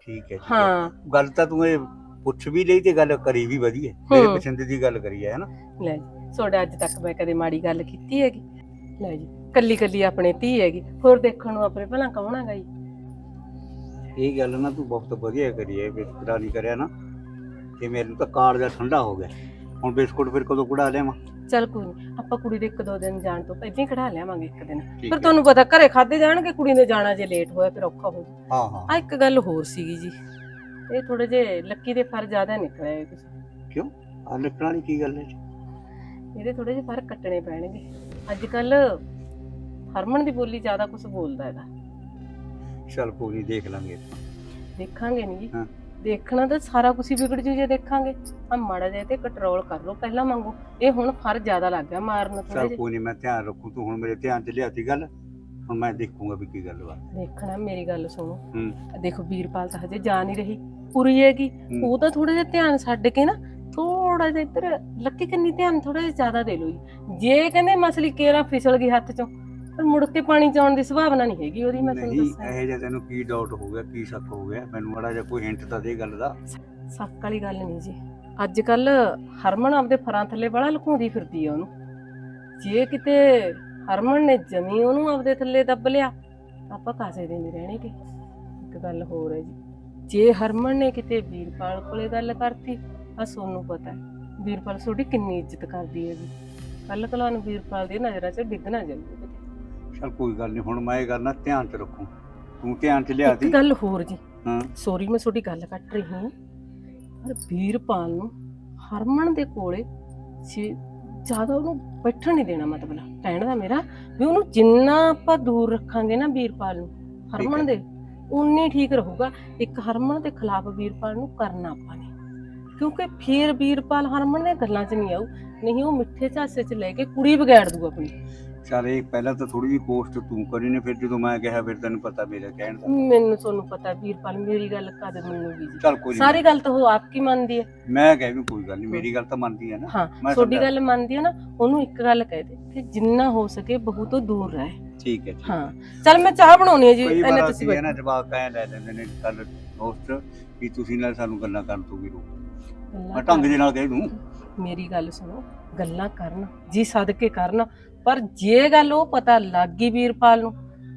ਠੀਕ ਹੈ ਠੀਕ ਹੈ। ਹਾਂ। ਗੱਲ ਤਾਂ ਤੂੰ ਇਹ ਪੁੱਛ ਵੀ ਲਈ ਤੇ ਗੱਲ ਕਰੀ ਵੀ ਵਧੀਆ ਮੇਰੇ ਹੂੰ। ਪਸੰਦ ਦੀ ਗੱਲ ਕਰੀ ਹੈ ਨਾ ਲੈ ਜੀ ਤੁਹਾਡੇ ਅੱਜ ਤੱਕ ਮੈਂ ਕਦੇ ਮਾੜੀ ਗੱਲ ਕੀਤੀ ਹੈਗੀ? ਲੈ ਜੀ ਕੱਲੀ ਕੱਲੀ ਆਪਣੇ ਧੀ ਹੈਗੀ ਹੋਰ ਦੇਖਣ ਨੂੰ ਆਪਣੇ ਭਲਾ ਕੌਣ ਹੈਗਾ ਜੀ? ਇਹ ਗੱਲ ਨਾ ਤੂੰ ਬਹੁਤ ਵਧੀਆ ਕਰੀ ਹੈ ਬਿਸਕੁਟਾ ਨਹੀਂ ਕਰਿਆ ਨਾ ਤੇ ਮੈਨੂੰ ਤਾਂ ਕਾਰ ਦਾ ਠੰਡਾ ਹੋ ਗਿਆ। ਹੁਣ ਬਿਸਕੁਟ ਫਿਰ ਕਦੋਂ ਕਢਾ ਲਿਆਵਾਂ? ਚੱਲ ਕੋਈ ਨੀ ਆਪਾਂ ਕੁੜੀ ਦੇ ਇੱਕ ਦੋ ਦਿਨ ਜਾਣ ਤੋਂ ਪਹਿਲਾਂ ਹੀ ਕਢਾ ਲਿਆਵਾਂਗੇ ਇੱਕ ਦਿਨ। ਠੀਕ ਪਰ ਹੈ। ਤੁਹਾਨੂੰ ਪਤਾ ਘਰੇ ਖਾਦੇ ਜਾਣਗੇ ਕੁੜੀ ਨੇ ਜਾਣਾ ਜੇ ਲੇਟ ਹੋਇਆ ਫਿਰ ਔਖਾ ਹੋ ਜਾਊ ਹਾਂ ਹਾਂ। ਆ ਇੱਕ ਗੱਲ ਹੋਰ ਸੀਗੀ ਜੀ। ਇਹ ਥੋੜੇ ਜੇ ਲੱਕੀ ਦੇ ਫਰ ਜ਼ਿਆਦਾ ਨਿਕਲੇ ਕੁਛ ਕਿਉਂ? ਆ ਲਿਖਣ ਵਾਲੀ ਕੀ ਗੱਲ ਹੈ ਜੀ? ਇਹਦੇ ਥੋੜੇ ਜਿਹੇ ਫ਼ਰਕ ਕੱਟਣੇ ਪੈਣਗੇ। ਅੱਜ ਕੱਲ ਹਰਮਨ ਦੀ ਬੋਲੀ ਜ਼ਿਆਦਾ ਕੁਝ ਬੋਲਦਾ ਹੈਗਾ। ਚੱਲ ਕੋਈ ਦੇਖ ਲਾਂਗੇ। ਦੇਖਾਂਗੇ ਨਹੀਂ ਜੀ। ਹਾਂ। ਦੇਖਣਾ ਤਾਂ ਸਾਰਾ ਕੁਝ ਹੀ ਵਿਗੜ ਜੂ ਜੇ ਦੇਖਾਂਗੇ। ਆ ਮਾੜਾ ਜਿਹਾ ਤੇ ਕੰਟਰੋਲ ਕਰ ਲਓ ਪਹਿਲਾਂ ਮੰਗੋ ਇਹ ਹੁਣ ਫਰ ਜ਼ਿਆਦਾ ਲੱਗ ਗਿਆ ਮਾਰਨ ਥੋੜੇ ਚੱਲ ਜਿਹੇ। ਕੋਈ ਨਹੀਂ ਮੈਂ ਧਿਆਨ ਰੱਖੂ। ਤੂੰ ਹੁਣ ਮੇਰੇ ਧਿਆਨ 'ਚ ਲਿਆਤੀ ਗੱਲ। ਹੁਣ ਮੈਂ ਦੇਖੂੰਗਾ ਵੀ ਕੀ ਗੱਲ ਵਾ। ਦੇਖਣਾ ਮੇਰੀ ਗੱਲ ਸੁਣੋ। ਹੂੰ। ਦੇਖੋ ਵੀਰਪਾਲ ਤਾਂ ਹਜੇ ਜਾ ਨਹੀਂ ਰਹੀ ਪੂਰੀ ਹੈਗੀ। ਉਹ ਤਾਂ ਥੋੜਾ ਜਿਹਾ ਧਿਆਨ ਛੱਡ ਕੇ ਨਾ ਥੋੜਾ ਜਿਹਾ ਇੱਧਰ ਲੱਕੀ ਕੰਨੀ ਧਿਆਨ ਥੋੜਾ ਜਿਹਾ ਜ਼ਿਆਦਾ ਦੇ ਲਓ ਜੀ। ਜੇ ਕਹਿੰਦੇ ਮਸਲੀ ਕੇਰਾ ਫਿਸਲ ਗਈ ਹੱਥ ਚੋਂ ਪਰ ਮੁੜ ਕੇ ਪਾਣੀ ਚ ਆਉਣ ਦੀ ਸੰਭਾਵਨਾ ਨਹੀਂ ਹੈਗੀ ਉਹਦੀ ਮੈਂ ਤੁਹਾਨੂੰ ਨਹੀਂ ਦੱਸਾਂ। ਇਹ ਜਿਹਾ ਤੈਨੂੰ ਕੀ ਡਾਊਟ ਹੋ ਗਿਆ ਕੀ ਸ਼ੱਕ ਹੋ ਗਿਆ? ਮੈਨੂੰ ਮਾੜਾ ਜਿਹਾ ਕੋਈ ਹਿੰਟ ਤਾਂ ਦੇ ਗੱਲ ਦਾ। ਸੱਕ ਵਾਲੀ ਗੱਲ ਨਹੀਂ ਜੀ। ਅੱਜ ਕੱਲ ਹਰਮਨ ਆਪਦੇ ਫਰਾਂ ਥੱਲੇ ਬੜਾ ਲੁਕਾਉਂਦੀ ਫਿਰਦੀ ਆ ਉਹਨੂੰ। ਜੇ ਕਿਤੇ ਹਰਮਨ ਨੇ ਜਮੀ ਉਹਨੂੰ ਆਪਦੇ ਥੱਲੇ ਦੱਬ ਲਿਆ। ਆਪਾਂ ਕਾਸੇ ਦੇ ਨਹੀਂ ਰਹਿਣਗੇ। ਇੱਕ ਗੱਲ ਹੋਰ ਹੈ ਜੀ। ਜੇ ਹਰਮਨ ਨੇ ਕਿਤੇ ਵੀਰਪਾਲ ਕੋਲੇ ਗੱਲ ਕਰਤੀ ਆ ਸੋਨੂੰ ਪਤਾ ਹੈ। ਵੀਰਪਾਲ ਤੁਹਾਡੀ ਕਿੰਨੀ ਇੱਜ਼ਤ ਕਰਦੀ ਹੈ ਜੀ। ਕੱਲ ਕਲਾ ਨੂੰ ਵੀਰਪਾਲ ਦੀ ਨਜ਼ਰਾਂ 'ਚ ਡਿੱਗ ਨਾ ਜਾਵੇ ਚੱਲ ਕੋਈ ਗੱਲ ਨਹੀਂ ਹੁਣ ਮੈਂ ਇਹ ਕਰਨਾ ਧਿਆਨ 'ਚ ਰੱਖੂ। ਤੂੰ ਧਿਆਨ 'ਚ ਇੱਕ ਲਿਆਤੀ ਗੱਲ ਹੋਰ ਜੀ। ਹਾਂ। ਸੌਰੀ ਮੈਂ ਤੁਹਾਡੀ ਗੱਲ ਕੱਟ ਰਹੀ ਹਾਂ। ਪਰ ਵੀਰਪਾਲ ਨੂੰ ਹਰਮਨ ਦੇ ਕੋਲੇ ਸੀ ਜ਼ਿਆਦਾ ਉਹਨੂੰ ਬੈਠਣ ਨਹੀਂ ਦੇਣਾ ਮਤਲਬ। ਕਹਿਣ ਦਾ ਮੇਰਾ ਵੀ ਉਹਨੂੰ ਜਿੰਨਾ ਆਪਾਂ ਦੂਰ ਰੱਖਾਂਗੇ ਨਾ ਵੀਰਪਾਲ ਨੂੰ ਹਰਮਨ ਦੇ ਉਨੀ ਠੀਕ ਰਹੂਗਾ। ਇੱਕ ਹਰਮਨ ਦੇ ਖਿਲਾਫ ਵੀਰਪਾਲ ਨੂੰ ਕਰਨਾ ਆਪਾਂ ਨੇ। ਕਿਉਂਕਿ ਫਿਰ ਵੀਰਪਾਲ ਹਰਮਨ ਦੇ ਗੱਲਾਂ 'ਚ ਨਹੀਂ ਆਊ ਨਹੀਂ ਉਹ ਮਿੱਠੇ ਝਾਸੇ 'ਚ ਲੈ ਕੇ ਕੁੜੀ ਵਿਗਾੜ ਦੂ ਆਪਣੀ। ਚੱਲ ਇਹ ਪਹਿਲਾਂ ਤਾਂ ਥੋੜੀ ਜਿਹੀ ਪੋਸਟ ਤੂੰ ਕਰੀ ਨੇ ਫਿਰ ਜਦੋਂ ਮੈਂ ਕਿਹਾ ਫਿਰ ਤੈਨੂੰ ਪਤਾ ਮੇਰੇ ਕਹਿਣ ਦਾ। ਮੈਨੂੰ ਤੁਹਾਨੂੰ ਪਤਾ ਵੀਰਪਾਲ ਮੇਰੀ ਗੱਲ ਕਦ ਮੰਨੂਗੀ ਜੀ। ਚੱਲ ਕੋਈ ਸਾਰੀ ਨਹੀਂ ਗੱਲ ਤਾਂ ਉਹ ਆਪ ਕੀ ਮੰਨਦੀ ਹੈ? ਮੈਂ ਕਹਿ ਵੀ ਕੋਈ ਗੱਲ ਨਹੀਂ ਮੇਰੀ ਗੱਲ ਤਾਂ ਮੰਨਦੀ ਹੈ ਨਾ। ਹਾਂ ਮੈਂ ਤੁਹਾਡੀ। ਗੱਲ ਮੰਨਦੀ ਆ ਨਾ ਉਹਨੂੰ ਇੱਕ ਗੱਲ ਕਹਿ ਦੇ ਕਿ ਜਿੰਨਾ ਹੋ ਸਕੇ ਬਹੂ ਤੋਂ ਦੂਰ ਰਹੇ। ਠੀਕ ਹੈ ਠੀਕ ਹਾਂ। ਚੱਲ ਮੈਂ ਚਾਹ ਬਣਾਉਣੀ ਹੈ ਜੀ ਕਈ ਇਹਨੇ ਵਾਰ ਤੁਸੀਂ ਅਸੀਂ ਹੈ ਬੈਠੋ। ਜਵਾਬ ਕਹਿ ਲੈ ਲੈਂਦੇ ਨੇ ਕੱਲ ਦੋਸਤ ਵੀ ਤੁਸੀਂ ਨਾਲ ਸਾਨੂੰ ਗੱਲਾਂ ਕਰਨ ਤੋਂ ਵੀ ਰੋਕੋ ਮੈਂ ਢੰਗ ਦੇ ਨਾਲ ਕਹਿ ਦੂੰ। ਮੇਰੀ ਗੱਲ ਸੁਣੋ ਗੱਲਾਂ ਕਰਨ ਜੀ ਸਦਕੇ ਕਰਨ ਪਰ ਜੇ ਗੱਲ ਉਹ ਪਤਾ ਲੱਗ ਗਈ ਵੀਰਪਾਲ ਨੂੰ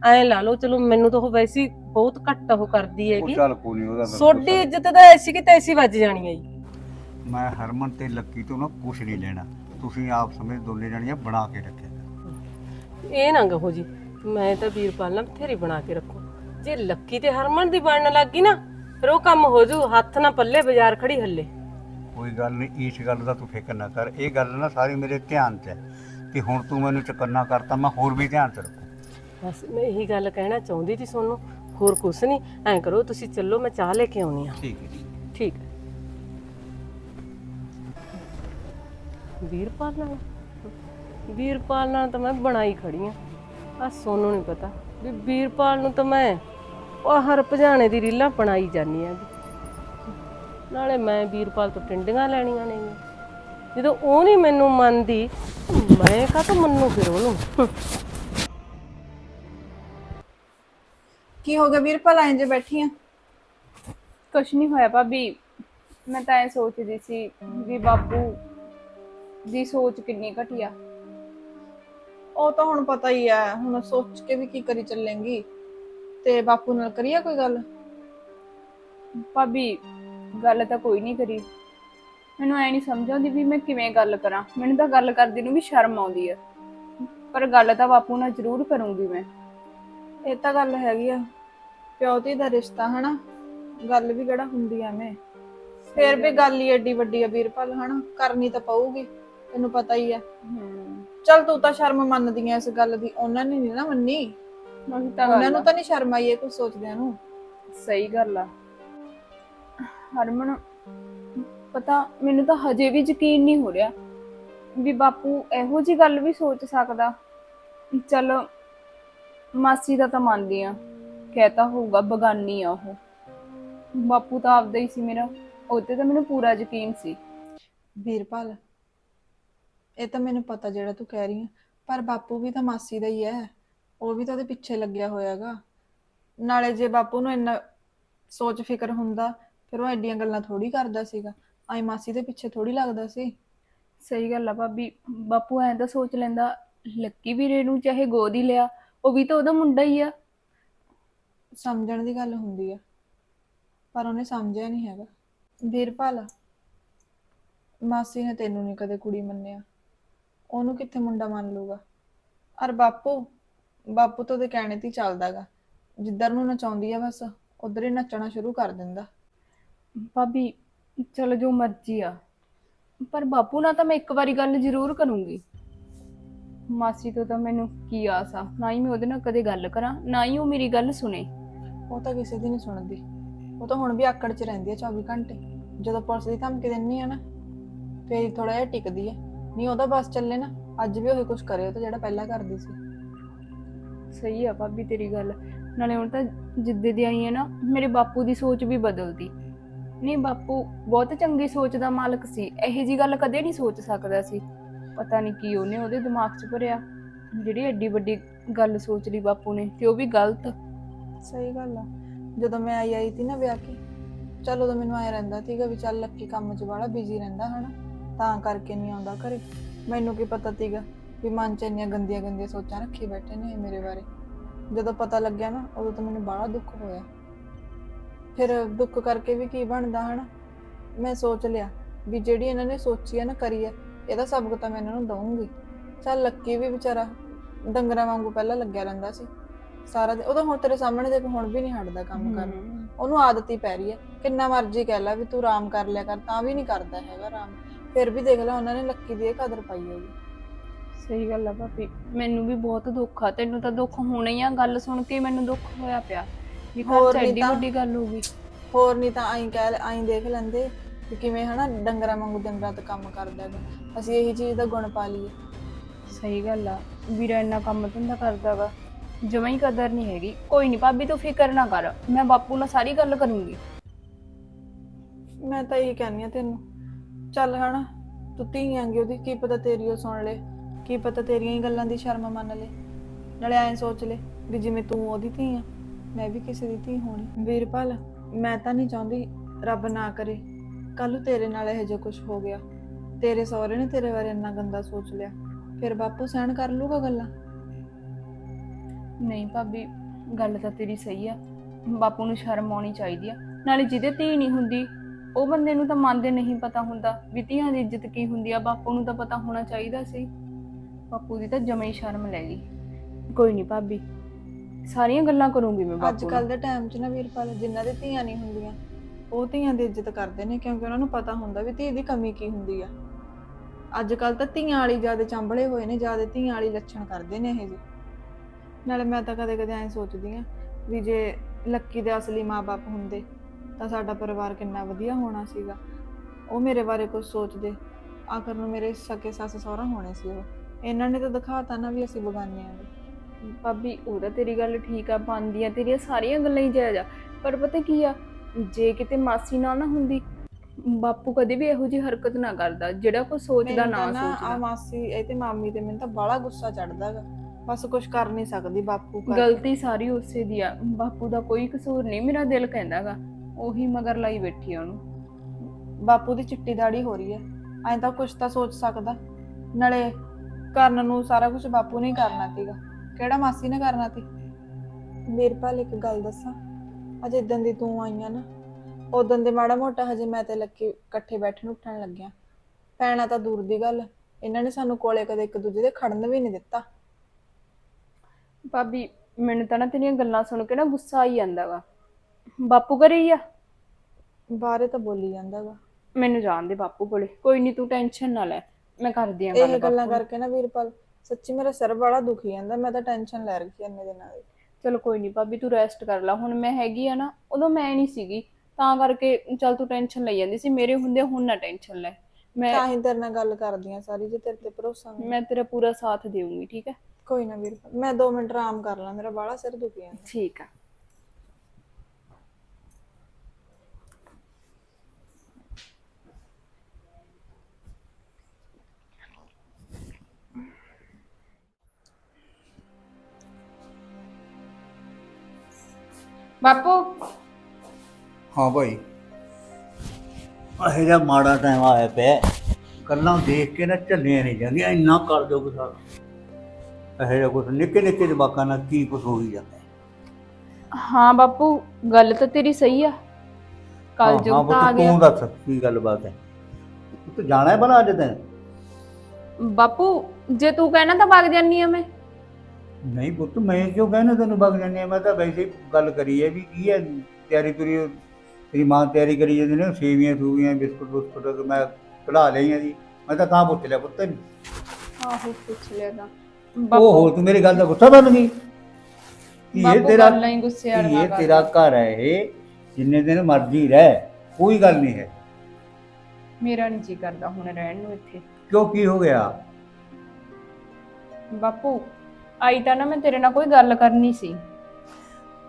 ਐ ਲਾ ਲਓ ਚਲੋ ਮੈਨੂੰ ਤਾਂ ਉਹ ਵੈਸੀ ਬਹੁਤ ਘੱਟ ਉਹ ਕਰਦੀ ਉਹ ਹੈਗੀ। ਚੱਲ ਕੋਈ ਨਹੀਂ ਉਹਦਾ ਸੋਡੀ ਇੱਜ਼ਤ ਤਾਂ ਐਸੀ ਕਿ ਤੈਸੀ ਵੱਜ ਜਾਣੀ ਹੈ ਜੀ। ਮੈਂ ਹਰਮਨ ਤੇ ਲੱਕੀ ਤੋਂ ਨਾ ਕੁਝ ਨਹੀਂ ਲੈਣਾ। ਤੁਸੀਂ ਆਪ ਸਮਝ ਦੋਨੇ ਜਣੀਆਂ ਬਣਾ ਕੇ ਰੱਖਿਆ ਇਹ ਨਾ ਕਹੋ ਜੀ ਮੈਂ ਤਾਂ ਵੀਰਪਾਲ ਨਾਲ ਬਥੇਰੀ ਬਣਾ ਕੇ ਰੱਖੂ। ਜੇ ਲੱਕੀ ਤੇ ਹਰਮਨ ਦੀ ਬਣਨ ਲੱਗ ਗਈ ਨਾ ਫਿਰ ਉਹ ਕੰਮ ਹੋ ਜੂ ਹੱਥ ਨਾ ਪੱਲੇ ਬਾਜ਼ਾਰ ਖੜੀ ਹੱਲੇ। ਕੋਈ ਗੱਲ ਨਹੀਂ ਇਸ ਗੱਲ ਦਾ ਤੂੰ ਫਿਕਰ ਨਾ ਕਰ। ਇਹ ਗੱਲ ਨਾ ਸਾਰੀ ਮੇਰੇ ਧਿਆਨ 'ਚ ਹੈ। ਕਿ ਹੁਣ ਤੂੰ ਮੈਨੂੰ ਚਕੰਨਾ ਕਰਤਾ ਮੈਂ ਹੋਰ ਵੀ ਧਿਆਨ 'ਚ ਰੱਖੂ। ਬਸ ਮੈਂ ਇਹੀ ਗੱਲ ਕਹਿਣਾ ਚਾਹੁੰਦੀ ਸੀ ਤੁਹਾਨੂੰ ਹੋਰ ਕੁਛ ਨਹੀਂ ਐਂ ਕਰੋ ਤੁਸੀਂ ਚੱਲੋ ਮੈਂ ਚਾਹ ਲੈ ਕੇ ਆਉਣੀ ਆ। ਠੀਕ ਹੈ ਜੀ ਠੀਕ ਹੈ। ਵੀਰਪਾਲ ਨਾਲ? ਵੀਰਪਾਲ ਨਾਲ ਤਾਂ ਮੈਂ ਬਣਾਈ ਖੜੀ ਆ। ਆ ਸੋਨੂੰ ਨਹੀਂ ਪਤਾ ਵੀ ਵੀਰਪਾਲ ਨੂੰ ਤਾਂ ਮੈਂ ਉਹ ਹਰ ਭਜਾਣੇ ਦੀ ਰੀਲਾਂ ਬਣਾਈ ਜਾਨੀ ਆ। ਨਾਲੇ ਮੈਂ ਵੀਰਪਾਲ ਤੋਂ ਟਿੰਡੀਆਂ ਲੈਣੀਆਂ ਨੇ ਜਦੋਂ ਉਹ ਨਹੀਂ ਮੈਨੂੰ ਮੰਨਦੀ ਮੈਂ ਕਾਹਤੋਂ ਮੰਨੂ ਫਿਰ ਉਹਨੂੰ। ਕੀ ਹੋ ਗਿਆ ਵੀਰਪਾਲ ਐਂ ਜੇ ਬੈਠੀ ਆ? ਕੁਛ ਨਹੀਂ ਹੋਇਆ ਭਾਬੀ। ਮੈਂ ਤਾਂ ਇਹ ਸੋਚਦੀ ਸੀ ਵੀ ਬਾਪੂ ਦੀ ਸੋਚ ਕਿੰਨੀ ਘਟੀਆ ਉਹ ਤਾਂ ਹੁਣ ਪਤਾ ਹੀ ਆ ਹੁਣ ਸੋਚ ਕੇ ਵੀ ਕੀ ਕਰੀ ਚੱਲੇਂਗੀ। ਤੇ ਬਾਪੂ ਨਾਲ ਕਰੀਆ ਕੋਈ ਗੱਲ? ਭਾਬੀ ਗੱਲ ਤਾਂ ਕੋਈ ਨਹੀਂ ਕਰੀ। ਮੈਨੂੰ ਐ ਨਹੀਂ ਸਮਝ ਆਉਂਦੀ ਵੀ ਮੈਂ ਕਿਵੇਂ ਗੱਲ ਕਰਾਂ। ਮੈਨੂੰ ਤਾਂ ਗੱਲ ਕਰਦੀ ਨੂੰ ਵੀ ਸ਼ਰਮ ਆਉਂਦੀ ਆ। ਪਰ ਗੱਲ ਤਾਂ ਬਾਪੂ ਨਾਲ ਜ਼ਰੂਰ ਕਰੂੰਗੀ ਮੈਂ। ਇਹ ਤਾਂ ਗੱਲ ਹੈਗੀ ਆ। ਪਿਓ ਦਾ ਰਿਸ਼ਤਾ ਹਨਾ। ਗੱਲ ਵੀ ਕਿਹੜਾ ਹੁੰਦੀ ਐਵੇਂ। ਫੇਰ ਵੀ ਗੱਲ ਹੀ ਏਡੀ ਵੱਡੀ ਆ ਵੀਰਪਾਲ ਹਨਾ। ਕਰਨੀ ਤਾਂ ਪਊਗੀ। ਤੈਨੂੰ ਪਤਾ ਹੀ ਆ। ਹੂੰ ਚਲ ਤੂੰ ਤਾਂ ਸ਼ਰਮ ਮੰਨਦੀ ਐ ਇਸ ਗੱਲ ਦੀ। ਉਹਨਾਂ ਨੇ ਨਹੀਂ ਨਾ ਮੰਨੀ। ਤਾਂ ਉਹਨਾਂ ਗੱਲ ਨੂੰ ਆ। ਤਾਂ ਨਹੀਂ ਸ਼ਰਮ ਆਈ ਇਹ ਕੁਝ ਸੋਚਦਿਆਂ ਨੂੰ। ਸਹੀ ਗੱਲ ਆ। ਹਰਮਨ ਪਤਾ, ਮੈਨੂੰ ਤਾਂ ਹਜੇ ਵੀ ਯਕੀਨ ਨਹੀਂ ਹੋ ਰਿਹਾ ਵੀ ਬਾਪੂ ਇਹੋ ਜੀ ਗੱਲ ਵੀ ਸੋਚ ਸਕਦਾ। ਚਲ, ਮਾਸੀ ਦਾ ਤਾਂ ਮੰਨਦੀ ਆ ਕਹਿਤਾ ਹੋਊਗਾ ਬਗਾਨੀ ਆ ਉਹ। ਬਾਪੂ ਤਾਂ ਆਪਦਾ ਹੀ ਸੀ ਮੇਰਾ ਉਹਤੇ ਤਾਂ ਮੈਨੂੰ ਪੂਰਾ ਯਕੀਨ ਸੀ। ਵੀਰਪਾਲ, ਇਹ ਤਾਂ ਮੈਨੂੰ ਪਤਾ ਜਿਹੜਾ ਤੂੰ ਕਹਿ ਰਹੀ ਹੈ ਪਰ ਬਾਪੂ ਵੀ ਤਾਂ ਮਾਸੀ ਦਾ ਹੀ ਹੈ, ਉਹ ਵੀ ਤਾਂ ਉਹਦੇ ਪਿੱਛੇ ਲੱਗਿਆ ਹੋਇਆਗਾ। ਨਾਲੇ ਜੇ ਬਾਪੂ ਨੂੰ ਇੰਨਾ ਸੋਚ ਫਿਕਰ ਹੁੰਦਾ, ਫਿਰ ਉਹ ਐਡੀਆਂ ਗੱਲਾਂ ਥੋੜੀ ਕਰਦਾ ਸੀਗਾ। ਆਈ ਮਾਸੀ ਦੇ ਪਿੱਛੇ ਥੋੜੀ ਲੱਗਦਾ ਸੀ। ਸਹੀ ਗੱਲ ਆ ਭਾਬੀ ਬਾਪੂ ਐਂ ਤਾਂ ਸੋਚ ਲੈਂਦਾ ਲੱਕੀ ਵੀਰੇ ਨੂੰ ਚਾਹੇ ਗੋਦ ਹੀ ਲਿਆ ਉਹ ਵੀ ਤਾਂ ਉਹਦਾ ਮੁੰਡਾ ਹੀ ਆ। ਸਮਝਣ ਦੀ ਗੱਲ ਹੁੰਦੀ ਆ ਪਰ ਉਹਨੇ ਸਮਝਿਆ ਨਹੀਂ ਹੈਗਾ। ਵੀਰਪਾਲ ਮਾਸੀ ਨੇ ਤੈਨੂੰ ਨਹੀਂ ਕਦੇ ਕੁੜੀ ਮੰਨਿਆ ਉਹਨੂੰ ਕਿੱਥੇ ਮੁੰਡਾ ਮੰਨ ਲੂਗਾ ਅਰ ਬਾਪੂ ਬਾਪੂ ਤਾਂ ਉਹਦੇ ਕਹਿਣੇ ਤੇ ਹੀ ਚੱਲਦਾਗਾ ਜਿੱਧਰ ਨੂੰ ਨਚਾਉਂਦੀ ਆ ਬਸ ਉਧਰ ਹੀ ਨੱਚਣਾ ਸ਼ੁਰੂ ਕਰ ਦਿੰਦਾ। ਭਾਬੀ ਚਲੋ ਜੋ ਮਰਜ਼ੀ ਆ। ਪਰ ਬਾਪੂ ਨਾਲ ਤਾਂ ਮੈਂ ਇੱਕ ਵਾਰੀ ਗੱਲ ਜ਼ਰੂਰ ਕਰੂੰਗੀ। ਮਾਸੀ ਤੋਂ ਤਾਂ ਮੈਨੂੰ ਕੀ ਆਸ ਆ? ਨਾ ਹੀ ਮੈਂ ਉਹਦੇ ਨਾਲ ਕਦੇ ਗੱਲ ਕਰਾਂ ਨਾ ਹੀ ਉਹ ਮੇਰੀ ਗੱਲ ਸੁਣੇ। ਉਹ ਤਾਂ ਕਿਸੇ ਦੀ ਨਹੀਂ ਸੁਣਦੀ। ਉਹ ਤਾਂ ਹੁਣ ਵੀ ਆਕੜ 'ਚ ਰਹਿੰਦੀ ਆ 24 ਘੰਟੇ। ਜਦੋਂ ਪੁਲਿਸ ਦੀ ਧਮਕੀ ਦਿੰਨੀ ਆ ਨਾ ਫੇਰ ਥੋੜਾ ਜਿਹਾ ਟਿਕਦੀ ਆ। ਨਹੀਂ ਉਹਦਾ ਬਸ ਚੱਲੇ ਨਾ। ਅੱਜ ਵੀ ਉਹੀ ਕੁਝ ਕਰੇ ਉਹ ਤਾਂ ਜਿਹੜਾ ਪਹਿਲਾਂ ਕਰਦੀ ਸੀ। ਸਹੀ ਆ ਭਾਬੀ ਤੇਰੀ ਗੱਲ। ਨਾਲੇ ਹੁਣ ਤਾਂ ਜਿੱਦੇ ਦੀ ਆਈ ਹੈ ਨਾ ਮੇਰੇ ਬਾਪੂ ਦੀ ਸੋਚ ਵੀ ਬਦਲਦੀ। ਨਹੀਂ ਬਾਪੂ, ਬਹੁਤ ਚੰਗੀ ਸੋਚ ਦਾ ਮਾਲਕ ਸੀ। ਇਹੋ ਜੀ ਗੱਲ ਕਦੇ ਨਹੀਂ ਸੋਚ ਸਕਦਾ ਸੀ। ਪਤਾ ਨਹੀਂ ਕੀ ਉਹਨੇ ਉਹਦੇ ਦਿਮਾਗ 'ਚ ਭਰਿਆ। ਜਿਹੜੀ ਐਡੀ ਵੱਡੀ ਗੱਲ ਸੋਚ ਲਈ ਬਾਪੂ ਨੇ ਤੇ ਉਹ ਵੀ ਗਲਤ। ਸਹੀ ਗੱਲ ਆ। ਜਦੋਂ ਮੈਂ ਆਈ ਆਈ ਸੀ ਨਾ ਵਿਆਹ ਕੇ, ਚਲ ਉਦੋਂ ਮੈਨੂੰ ਆਇਆ ਰਹਿੰਦਾ ਸੀਗਾ ਵੀ ਚੱਲ ਲੱਕੀ ਕੰਮ 'ਚ ਬੜਾ ਬਿਜ਼ੀ ਰਹਿੰਦਾ ਹਨਾ, ਤਾਂ ਕਰਕੇ ਨਹੀਂ ਆਉਂਦਾ ਘਰੇ। ਮੈਨੂੰ ਕੀ ਪਤਾ ਸੀਗਾ ਵੀ ਮਨ 'ਚ ਇੰਨੀਆਂ ਗੰਦੀਆਂ ਗੰਦੀਆਂ ਸੋਚਾਂ ਰੱਖੀ ਬੈਠੇ ਨੇ ਇਹ ਮੇਰੇ ਬਾਰੇ। ਜਦੋਂ ਪਤਾ ਲੱਗਿਆ ਨਾ, ਉਦੋਂ ਤਾਂ ਮੈਨੂੰ ਬੜਾ ਦੁੱਖ ਹੋਇਆ। ਫਿਰ ਦੁੱਖ ਕਰਕੇ ਵੀ ਕੀ ਬਣਦਾ ਹਨਾ? ਮੈਂ ਸੋਚ ਲਿਆ ਵੀ ਜਿਹੜੀ ਇਹਨਾਂ ਨੇ ਸੋਚੀ ਹੈ ਨਾ ਕਰੀ ਹੈ ਇਹਦਾ ਸਬਕ ਤਾਂ ਮੈਂ ਇਹਨਾਂ ਨੂੰ ਦਊਂਗੀ। ਚੱਲ ਲੱਕੀ ਵੀ ਵਿਚਾਰਾ ਡੰਗਰਾਂ ਵਾਂਗੂ ਪਹਿਲਾਂ ਲੱਗਿਆ ਰਹਿੰਦਾ ਸੀ। ਸਾਰਾ ਦਿਨ ਉਹਦਾ ਹੁਣ ਤੇਰੇ ਸਾਹਮਣੇ ਦੇਖ ਹੁਣ ਵੀ ਨਹੀਂ ਹਟਦਾ ਕੰਮ ਕਰਨ। ਉਹਨੂੰ ਆਦਤ ਹੀ ਪੈ ਰਹੀ ਹੈ ਕਿੰਨਾ ਮਰਜ਼ੀ ਕਹਿ ਲੈ ਵੀ ਤੂੰ ਆਰਾਮ ਕਰ ਲਿਆ ਕਰ ਤਾਂ ਵੀ ਨਹੀਂ ਕਰਦਾ ਹੈਗਾ ਆਰਾਮ। ਫਿਰ ਵੀ ਦੇਖ ਲੈ ਉਹਨਾਂ ਨੇ ਲੱਕੀ ਦੀ ਇਹ ਕਦਰ ਪਾਈ ਹੋਈ। ਸਹੀ ਗੱਲ ਆ ਭਾਬੀ ਮੈਨੂੰ ਵੀ ਬਹੁਤ ਦੁੱਖ ਆ ਤੈਨੂੰ ਤਾਂ ਦੁੱਖ ਹੋਣਾ ਹੀ ਆ। ਗੱਲ ਸੁਣ ਕੇ ਮੈਨੂੰ ਦੁੱਖ ਹੋਇਆ ਪਿਆ। ਵੀ ਹੋਰ ਨਹੀਂ ਐਡੀ ਤਾਂ- ਵੱਡੀ ਗੱਲ ਹੋ ਗਈ। ਹੋਰ ਨਹੀਂ ਤਾਂ ਐਂ ਕਹਿ ਐਂ ਦੇਖ ਲੈਂਦੇ ਕਿ ਕਿਵੇਂ ਹਨਾ ਡੰਗਰਾਂ ਵਾਂਗੂ ਦਿਨ ਰਾਤ ਕੰਮ ਕਰਦਾ ਹੈਗਾ ਅਸੀਂ ਇਹੀ ਚੀਜ਼ ਦਾ ਗੁਣ ਪਾ ਲਈਏ। ਸਹੀ ਗੱਲ ਆ ਵੀਰਾ ਇੰਨਾ ਕੰਮ ਧੰਦਾ ਕਰਦਾ ਵਾ ਜਮਾਂ ਹੀ ਕਦਰ ਨਹੀਂ ਹੈਗੀ। ਕੋਈ ਨਹੀਂ ਭਾਬੀ ਤੂੰ ਫਿਕਰ ਨਾ ਕਰ। ਮੈਂ ਬਾਪੂ ਨਾਲ ਸਾਰੀ ਗੱਲ ਕਰੂੰਗੀ। ਮੈਂ ਤਾਂ ਇਹੀ ਕਹਿੰਦੀ ਆ ਤੈਨੂੰ। ਚੱਲ ਹਨਾ ਤੂੰ ਧੀ ਆਂਗੀ ਉਹਦੀ ਕੀ ਪਤਾ ਤੇਰੀ ਉਹ ਸੁਣ ਲੈ ਕੀ ਪਤਾ ਤੇਰੀਆਂ ਹੀ ਗੱਲਾਂ ਦੀ ਸ਼ਰਮ ਮੰਨ ਲੈ। ਨਾਲੇ ਐਂ ਸੋਚ ਲੈ ਵੀ ਜਿਵੇਂ ਤੂੰ ਉਹਦੀ ਧੀ ਆ। ਮੈਂ ਵੀ ਕਿਸੇ ਦੀ ਧੀ ਹੋਣੀ। ਵੀਰਪਾਲ ਮੈਂ ਤਾਂ ਨਹੀਂ ਚਾਹੁੰਦੀ ਰੱਬ ਨਾ ਕਰੇ। ਕੱਲ ਨੂੰ ਤੇਰੇ ਨਾਲ ਇਹੋ ਜਿਹਾ ਕੁਝ ਹੋ ਗਿਆ। ਤੇਰੇ ਸਹੁਰੇ ਨੇ ਤੇਰੇ ਬਾਰੇ ਇੰਨਾ ਗੰਦਾ ਸੋਚ ਲਿਆ। ਫਿਰ ਬਾਪੂ ਸਹਿਣ ਕਰ ਲੂਗਾ ਗੱਲਾਂ? ਨਹੀਂ ਭਾਬੀ ਗੱਲ ਤਾਂ ਤੇਰੀ ਸਹੀ ਆ। ਬਾਪੂ ਨੂੰ ਸ਼ਰਮ ਆਉਣੀ ਚਾਹੀਦੀ ਆ। ਨਾਲੇ ਜਿਹਦੇ ਧੀ ਨਹੀਂ ਹੁੰਦੀ ਉਹ ਬੰਦੇ ਨੂੰ ਤਾਂ ਮਨ ਦੇ ਨਹੀਂ ਪਤਾ ਹੁੰਦਾ ਵੀ ਧੀਆਂ ਦੀ ਇੱਜ਼ਤ ਕੀ ਹੁੰਦੀ ਆ। ਬਾਪੂ ਨੂੰ ਤਾਂ ਪਤਾ ਹੋਣਾ ਚਾਹੀਦਾ ਸੀ। ਬਾਪੂ ਦੀ ਤਾਂ ਜਮੇ ਹੀ ਸ਼ਰਮ ਲੈ ਗਈ ਕੋਈ ਨਹੀਂ ਭਾਬੀ ਸਾਰੀਆਂ ਗੱਲਾਂ ਕਰੂੰਗੀ ਮੈਂ ਅੱਜ ਬਾਪੂ ਕੱਲ ਨਾਲ ਦੇ ਟਾਈਮ 'ਚ ਨਾ ਵੀਰਪਾਲ ਜਿਨ੍ਹਾਂ ਦੇ ਧੀਆਂ ਨਹੀਂ ਹੁੰਦੀਆਂ ਉਹ ਧੀਆਂ ਦੀ ਇੱਜ਼ਤ ਕਰਦੇ ਨੇ ਕਿਉਂਕਿ ਉਹਨਾਂ ਨੂੰ ਪਤਾ ਹੁੰਦਾ ਵੀ ਧੀ ਦੀ ਕਮੀ ਕੀ ਹੁੰਦੀ ਆ। ਅੱਜ ਕੱਲ ਤਾਂ ਧੀਆਂ ਵਾਲੀ ਜ਼ਿਆਦਾ ਚੰਬਲੇ ਹੋਏ ਨੇ ਜ਼ਿਆਦਾ ਧੀਆਂ ਵਾਲੀ ਲੱਛਣ ਕਰਦੇ ਨੇ ਇਹ ਜੀ। ਨਾਲੇ ਮੈਂ ਤਾਂ ਕਦੇ ਕਦੇ ਐਂ ਸੋਚਦੀ ਆ ਵੀ ਜੇ ਲੱਕੀ ਦੇ ਅਸਲੀ ਮਾਪੇ ਹੁੰਦੇ ਤਾਂ ਸਾਡਾ ਪਰਿਵਾਰ ਕਿੰਨਾ ਵਧੀਆ ਹੋਣਾ ਸੀਗਾ। ਉਹ ਮੇਰੇ ਬਾਰੇ ਕੁਝ ਸੋਚਦੇ। ਆਖਰ ਨੂੰ ਮੇਰੇ ਸਕੇ ਸੱਸ ਸਹੁਰਾ ਹੋਣੇ ਸੀ ਉਹ। ਇਹਨਾਂ ਨੇ ਤਾਂ ਦਿਖਾਤਾ ਨਾ ਵੀ ਅਸੀਂ ਬਗਾਨੇ ਆਂ। ਭਾਬੀ ਉਹ ਤਾਂ ਤੇਰੀ ਗੱਲ ਠੀਕ ਆ ਬਣਦੀ ਆ ਤੇਰੀਆਂ ਸਾਰੀਆਂ ਗੱਲਾਂ ਹੀ ਜਾਇਜ਼ ਆ। ਪਰ ਪਤਾ ਕੀ ਆ ਜੇ ਕਿਤੇ ਮਾਸੀ ਨਾਲ ਨਾ ਹੁੰਦੀ ਬਾਪੂ ਕਦੇ ਵੀ ਇਹੋ ਜਿਹੀ ਹਰਕਤ ਨਾ ਕਰਦਾ ਜਿਹੜਾ ਕੋਈ ਸੋਚਦਾ ਮੈਨੂੰ ਨਾ ਤਾਂ ਨਾ ਆ ਸੋਚਦਾ। ਮਾਸੀ ਇਹ ਤੇ ਮਾਮੀ ਤੇ ਮੈਨੂੰ ਤਾਂ ਬੜਾ ਗੁੱਸਾ ਚੜਦਾਗਾ ਬਸ ਕੁਝ ਕਰ ਨਹੀਂ ਸਕਦੀ ਬਾਪੂ ਕਰਕੇ। ਗਲਤੀ ਸਾਰੀ ਉਸੇ ਦੀ ਆ। ਬਾਪੂ ਦਾ ਕੋਈ ਕਸੂਰ ਨਹੀਂ ਮੇਰਾ ਦਿਲ ਕਹਿੰਦਾਗਾ ਉਹੀ ਮਗਰ ਲਾਈ ਬੈਠੀ ਆ ਉਹਨੂੰ। ਬਾਪੂ ਦੀ ਚਿੱਟੀ ਦਾੜੀ ਹੋ ਰਹੀ ਹੈ ਐਂ ਤਾਂ ਕੁਝ ਤਾਂ ਸੋਚ ਸਕਦਾ। ਨਾਲੇ ਕਰਨ ਨੂੰ ਸਾਰਾ ਕੁਝ ਬਾਪੂ ਨੇ ਹੀ ਕਰਨਾ ਸੀਗਾ। ਕਿਹੜਾ ਮਾਸੀ ਨੇ ਕਰਨਾ ਸੀ? ਵੀਰਪਾਲ ਇੱਕ ਗੱਲ ਦੱਸਾਂ। ਅਜੇ ਇਦਾਂ ਦੀ ਤੂੰ ਆਈਆਂ ਨਾ ਉਦੋਂ ਦੇ ਮਾੜਾ ਮੋਟਾ ਹਜੇ ਮੈਂ ਤੇ ਲੱਕੀ ਇਕੱਠੇ ਬੈਠਣ ਉੱਠਣ ਲੱਗਿਆ। ਪੈਣਾ ਤਾਂ ਦੂਰ ਦੀ ਗੱਲ ਇਹਨਾਂ ਨੇ ਸਾਨੂੰ ਕੋਲੇ ਕਦੇ ਇੱਕ ਦੂਜੇ ਦੇ ਖੜਨ ਵੀ ਨਹੀਂ ਦਿੱਤਾ। ਭਾਬੀ ਮੈਨੂੰ ਤਾਂ ਨਾ ਤੇਰੀਆਂ ਗੱਲਾਂ ਸੁਣ ਕੇ ਨਾ ਗੁੱਸਾ ਆਈ ਜਾਂਦਾਗਾ ਬਾਪੂ ਘਰੇ ਹੀ ਆ? ਬਾਹਰੇ ਤਾਂ ਬੋਲੀ ਜਾਂਦਾਗਾ ਮੈਨੂੰ ਜਾਣ ਦੇ ਬਾਪੂ ਕੋਲੇ। ਕੋਈ ਨਹੀਂ ਤੂੰ ਟੈਨਸ਼ਨ ਨਾ ਲੈ। ਮੈਂ ਕਰਦੀ ਆ ਇਹ ਗੱਲ। ਕਰਕੇ ਨਾ ਵੀਰਪਾਲ ਸੱਚੀ ਮੇਰਾ ਸਿਰ ਬੜਾ ਦੁਖੀ ਜਾਂਦਾ ਮੈਂ ਤਾਂ ਟੈਨਸ਼ਨ ਲੈ ਰੱਖੀ ਇੰਨੇ ਦਿਨਾਂ ਦੀ। ਚਲੋ ਕੋਈ ਨਹੀਂ ਭਾਬੀ ਤੂੰ ਰੈਸਟ ਕਰ ਲੈ। ਹੁਣ ਮੈਂ ਹੈਗੀ ਆ ਨਾ ਉਦੋਂ ਮੈਂ ਨਹੀਂ ਸੀਗੀ। ਤਾਂ ਕਰਕੇ ਚੱਲ ਤੂੰ ਟੈਨਸ਼ਨ ਲਈ ਜਾਂਦੀ ਸੀ। ਮੇਰੇ ਹੁੰਦੇ ਹੁਣ ਨਾ ਟੈਨਸ਼ਨ ਲੈ। ਮੈਂ ਤਾਂ ਹੀ ਤੇਰੇ ਨਾਲ ਗੱਲ ਕਰਦੀ ਆ ਸਾਰੀ ਜੇ ਤੇਰੇ ਤੇ ਭਰੋਸਾ ਨਹੀਂ ਮੈਂ ਤੇਰਾ ਪੂਰਾ ਸਾਥ ਦੇਵਾਂਗੀ ਠੀਕ ਹੈ? ਕੋਈ ਨਾ ਵੀਰ ਮੈਂ 2 ਮਿੰਟ ਆਰਾਮ ਕਰ ਲਾਂ ਮੇਰਾ ਬਾਹਲਾ ਸਿਰ ਦੁਖੀ ਜਾਂਦਾ। ਠੀਕ ਆ। ਬਾਪੂ। ਹਾਂ ਭਾਈ। ਇਹ ਜਿਹਾ ਮਾੜਾ ਟਾਈਮ ਆਇਆ ਪਿਆ। ਕੱਲਾਂ ਦੇਖ ਕੇ ਨਾ ਝੱਲੀਆਂ ਨਹੀਂ ਜਾਂਦੀਆਂ ਇੰਨਾ ਕਰ ਦਿਓ ਗੁਸਾ। ਇਹ ਜਿਹਾ ਕੁਛ ਨਿੱਕੇ ਨਿੱਕੇ ਜਵਾਕਾਂ ਨਾਲ ਕੀ ਕੁਛ ਹੋ ਹੀ ਜਾਂਦਾ। ਹੈ। ਹਾਂ ਬਾਪੂ ਗੱਲ ਤਾਂ ਤੇਰੀ ਸਹੀ ਆ। ਕੱਲ ਹਾਂ, ਹਾਂ, ਜੁਗ ਤਾਂ ਆ ਪੁੱਤ, ਗਿਆ ਤੂੰ ਦੱਸ ਕੀ ਗੱਲਬਾਤ ਹੈ? ਤੂੰ ਜਾਣਾ ਹੈ ਬਣਾ ਅੱਜ ਤੈਂ? ਬਾਪੂ ਜੇ ਤੂੰ ਕਹਿਣਾ ਤਾਂ ਵਗ ਜਾਨੀ ਆ ਮੈਂ। ਨਹੀਂ ਪੁੱਤ ਮੈਂ ਕਿਉਂ ਕਹਿਣਾ ਤੈਨੂੰ ਬਗ ਜਾਂਦੇ ਮੈਂ ਤਾਂ ਵੈਸੇ ਹੀ ਗੱਲ ਕਰੀ ਹੈ ਵੀ ਕੀ ਹੈ ਤਿਆਰੀ ਤੁਰੀ ਤੇਰੀ ਮਾਂ ਤਿਆਰੀ ਕਰੀ ਜਾਂਦੀ ਨੇ ਸੇਵੀਆਂ ਸੂਵੀਆਂ ਬਿਸਕੁਟ ਬੁਸਕੁਟ ਮੈਂ ਕਢਾ ਲਈਆਂ ਜੀ। ਮੈਂ ਤਾਂ ਤਾਂ ਪੁੱਛ ਲਿਆ ਪੁੱਤ ਨੂੰ ਆਹੋ ਪੁੱਛ ਲਿਆ ਤਾਂ। ਉਹ ਹੋ ਤੂੰ ਮੇਰੀ ਗੱਲ ਦਾ ਗੁੱਸਾ ਬਣ ਗਈ? ਕੀ ਇਹ ਤੇਰਾ ਗੁੱਸੇ ਇਹ ਤੇਰਾ ਘਰ ਹੈ ਇਹ? ਜਿੰਨੇ ਦਿਨ ਮਰਜ਼ੀ ਰਹਿ ਕੋਈ ਗੱਲ ਨਹੀਂ ਹੈ। ਮੇਰਾ ਨਹੀਂ ਜੀ ਕਰਦਾ ਹੁਣ ਰਹਿਣ ਨੂੰ ਇੱਥੇ। ਕਿਉਂ ਕੀ ਹੋ ਗਿਆ? ਬਾਪੂ ਆਈ ਤਾਂ ਨਾ ਮੈਂ ਤੇਰੇ ਨਾਲ ਕੋਈ ਗੱਲ ਕਰਨੀ ਸੀ।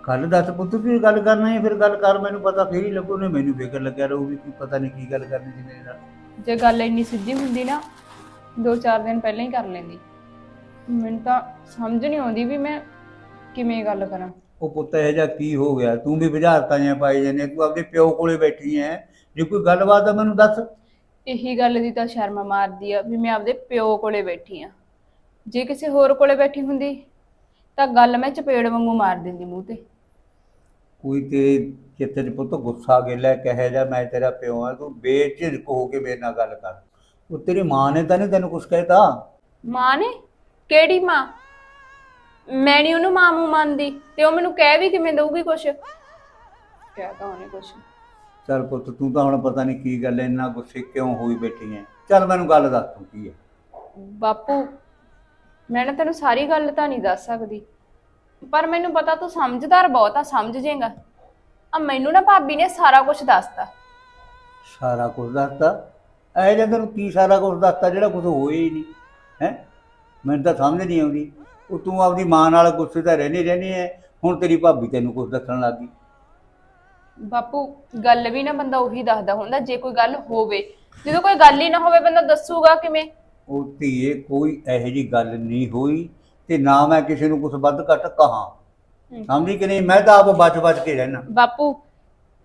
ਗੱਲ ਦੱਸ ਪੁੱਤ ਕੀ ਗੱਲ ਕਰਨਾ ਹੈ ਫਿਰ ਗੱਲ ਕਰ ਮੈਨੂੰ ਪਤਾ ਫੇਰ ਹੀ ਲੱਗੂ ਨੇ ਮੈਨੂੰ ਫਿਕਰ ਲੱਗਿਆ ਰਹੂ ਵੀ ਕੀ ਪਤਾ ਨਹੀਂ ਕੀ ਗੱਲ ਕਰਨੀ ਸੀ ਮੇਰੇ ਨਾਲ। ਜੇ ਗੱਲ ਇੰਨੀ ਸਿੱਧੀ ਹੁੰਦੀ ਨਾ ਦੋ ਚਾਰ ਦਿਨ ਪਹਿਲਾਂ ਹੀ ਕਰ ਲੈਂਦੀ। ਮੈਨੂੰ ਤਾਂ ਸਮਝ ਨਹੀਂ ਆਉਂਦੀ ਵੀ ਮੈਂ ਕਿਵੇਂ ਗੱਲ ਕਰਾਂ। ਉਹ ਪੁੱਤ ਇਹ ਜਿਹਾ ਕੀ ਹੋ ਗਿਆ? ਤੂੰ ਵੀ ਬੁਝਾਰਤਾਂ ਜਾਂ ਪਾਈ ਜਾਂਦੇ ਤੂੰ ਆਪਦੇ ਪਿਓ ਕੋਲੇ ਬੈਠੀ ਐ। ਜੇ ਕੋਈ ਗੱਲਬਾਤ ਆ ਮੈਨੂੰ ਦੱਸ। ਇਹੀ ਗੱਲ ਦੀ ਤਾਂ ਸ਼ਰਮ ਮਾਰਦੀ ਆ ਵੀ ਮੈਂ ਆਪਦੇ ਪਿਓ ਕੋਲੇ ਬੈਠੀ ਆ। ਜੇ ਕਿਸੇ ਹੋਰ ਕੋਲੇ ਬੈਠੀ ਹੁੰਦੀ ਤਾਂ ਗੱਲ ਮੈਂ ਚਪੇੜ ਵਾਂਗੂ ਮਾਰ ਦਿੰਦੀ ਮੂੰਹ ਤੇ। ਕੋਈ ਤੇਰੇ ਚਿੱਤ 'ਚ ਪੁੱਤ ਗੁੱਸਾ ਗਿਲਾ ਕਹੇ ਜਾ ਮੈਂ ਤੇਰਾ ਪਿਓ ਆ ਤੂੰ ਬੇਝਿਜਕ ਹੋ ਕੇ ਮੇਰੇ ਨਾਲ ਗੱਲ ਕਰ। ਉਹ ਤੇਰੀ ਮਾਂ ਨੇ ਤਾਂ ਨਹੀਂ ਤੈਨੂੰ ਕੁਝ ਕਹਿਤਾ? ਮਾਂ ਨੇ? ਕਿਹੜੀ ਮਾਂ? ਮੈਂ ਨਹੀਂ ਉਹਨੂੰ ਮਾਂ ਮੂੰਹ ਮੰਨਦੀ ਤੇ ਉਹ ਮੈਨੂੰ ਕਹਿ ਵੀ ਕਿਵੇਂ ਦਊਗੀ ਕੁਛ? ਕਹਿ ਤਾਂ ਉਹਨੇ ਕੁਛ। ਚੱਲ ਪੁੱਤ ਤੂੰ ਤਾਂ ਹੁਣ ਪਤਾ ਨਹੀਂ ਕੀ ਗੱਲ ਐ ਇੰਨਾ ਗੁੱਸੇ ਕਿਉਂ ਹੋਈ ਬੈਠੀ ਐ? ਚੱਲ ਮੈਨੂੰ ਗੱਲ ਦੱਸ ਤੂੰ ਕੀ ਐ? ਬਾਪੂ ਮੈਂ ਨਾ ਤੈਨੂੰ ਸਾਰੀ ਗੱਲ ਤਾਂ ਨਹੀਂ ਦੱਸ ਸਕਦੀ। ਪਰ ਮੈਨੂੰ ਪਤਾ ਤੂੰ ਸਮਝਦਾਰ ਬਹੁਤ ਆ ਸਮਝ ਜਾਏਗਾ ਆ ਮੈਨੂੰ ਨਾ ਭਾਬੀ ਨੇ ਸਾਰਾ ਕੁਝ ਦੱਸਤਾ। ਸਾਰਾ ਕੁਝ ਦੱਸਤਾ? ਐ ਜੇ ਤੈਨੂੰ ਕੀ ਸਾਰਾ ਕੁਝ ਦੱਸਤਾ ਜਿਹੜਾ ਕੁਝ ਹੋਇਆ ਹੀ ਨਹੀਂ? ਹੈ? ਮੈਨੂੰ ਤਾਂ ਸਮਝ ਨਹੀਂ ਆਉਂਦੀ। ਉਹ ਤੂੰ ਆਪਦੀ ਮਾਂ ਨਾਲ ਗੁੱਸੇ ਤਾਂ ਰਹਿਣੀ ਰਹਿਣੀ ਐ। ਹੁਣ ਤੇਰੀ ਭਾਬੀ ਤੈਨੂੰ ਕੁਝ ਦੱਸਣ ਲੱਗੀ ਬਾਪੂ ਗੱਲ ਵੀ ਨਾ ਬੰਦਾ ਉਹੀ ਦੱਸਦਾ ਹੁੰਦਾ ਜੇ ਕੋਈ ਗੱਲ ਹੋਵੇ। ਜਦੋਂ ਕੋਈ ਗੱਲ ਹੀ ਨਾ ਹੋਵੇ ਬੰਦਾ ਦੱਸੂਗਾ ਕਿਵੇਂ? ਉਹ ਧੀਏ ਕੋਈ ਇਹੋ ਜੀ ਗੱਲ ਨਹੀਂ ਹੋਈ ਤੇ ਨਾ ਮੈਂ ਕਿਸੇ ਨੂੰ ਕੁਝ ਵੱਧ ਘੱਟ ਕਹਾ। ਸਮਝੀ ਕਿ ਨਹੀਂ? ਮੈਂ ਤਾਂ ਆਪ ਬਚ ਬਚ ਕੇ ਰਹਿਣਾ ਬਾਪੂ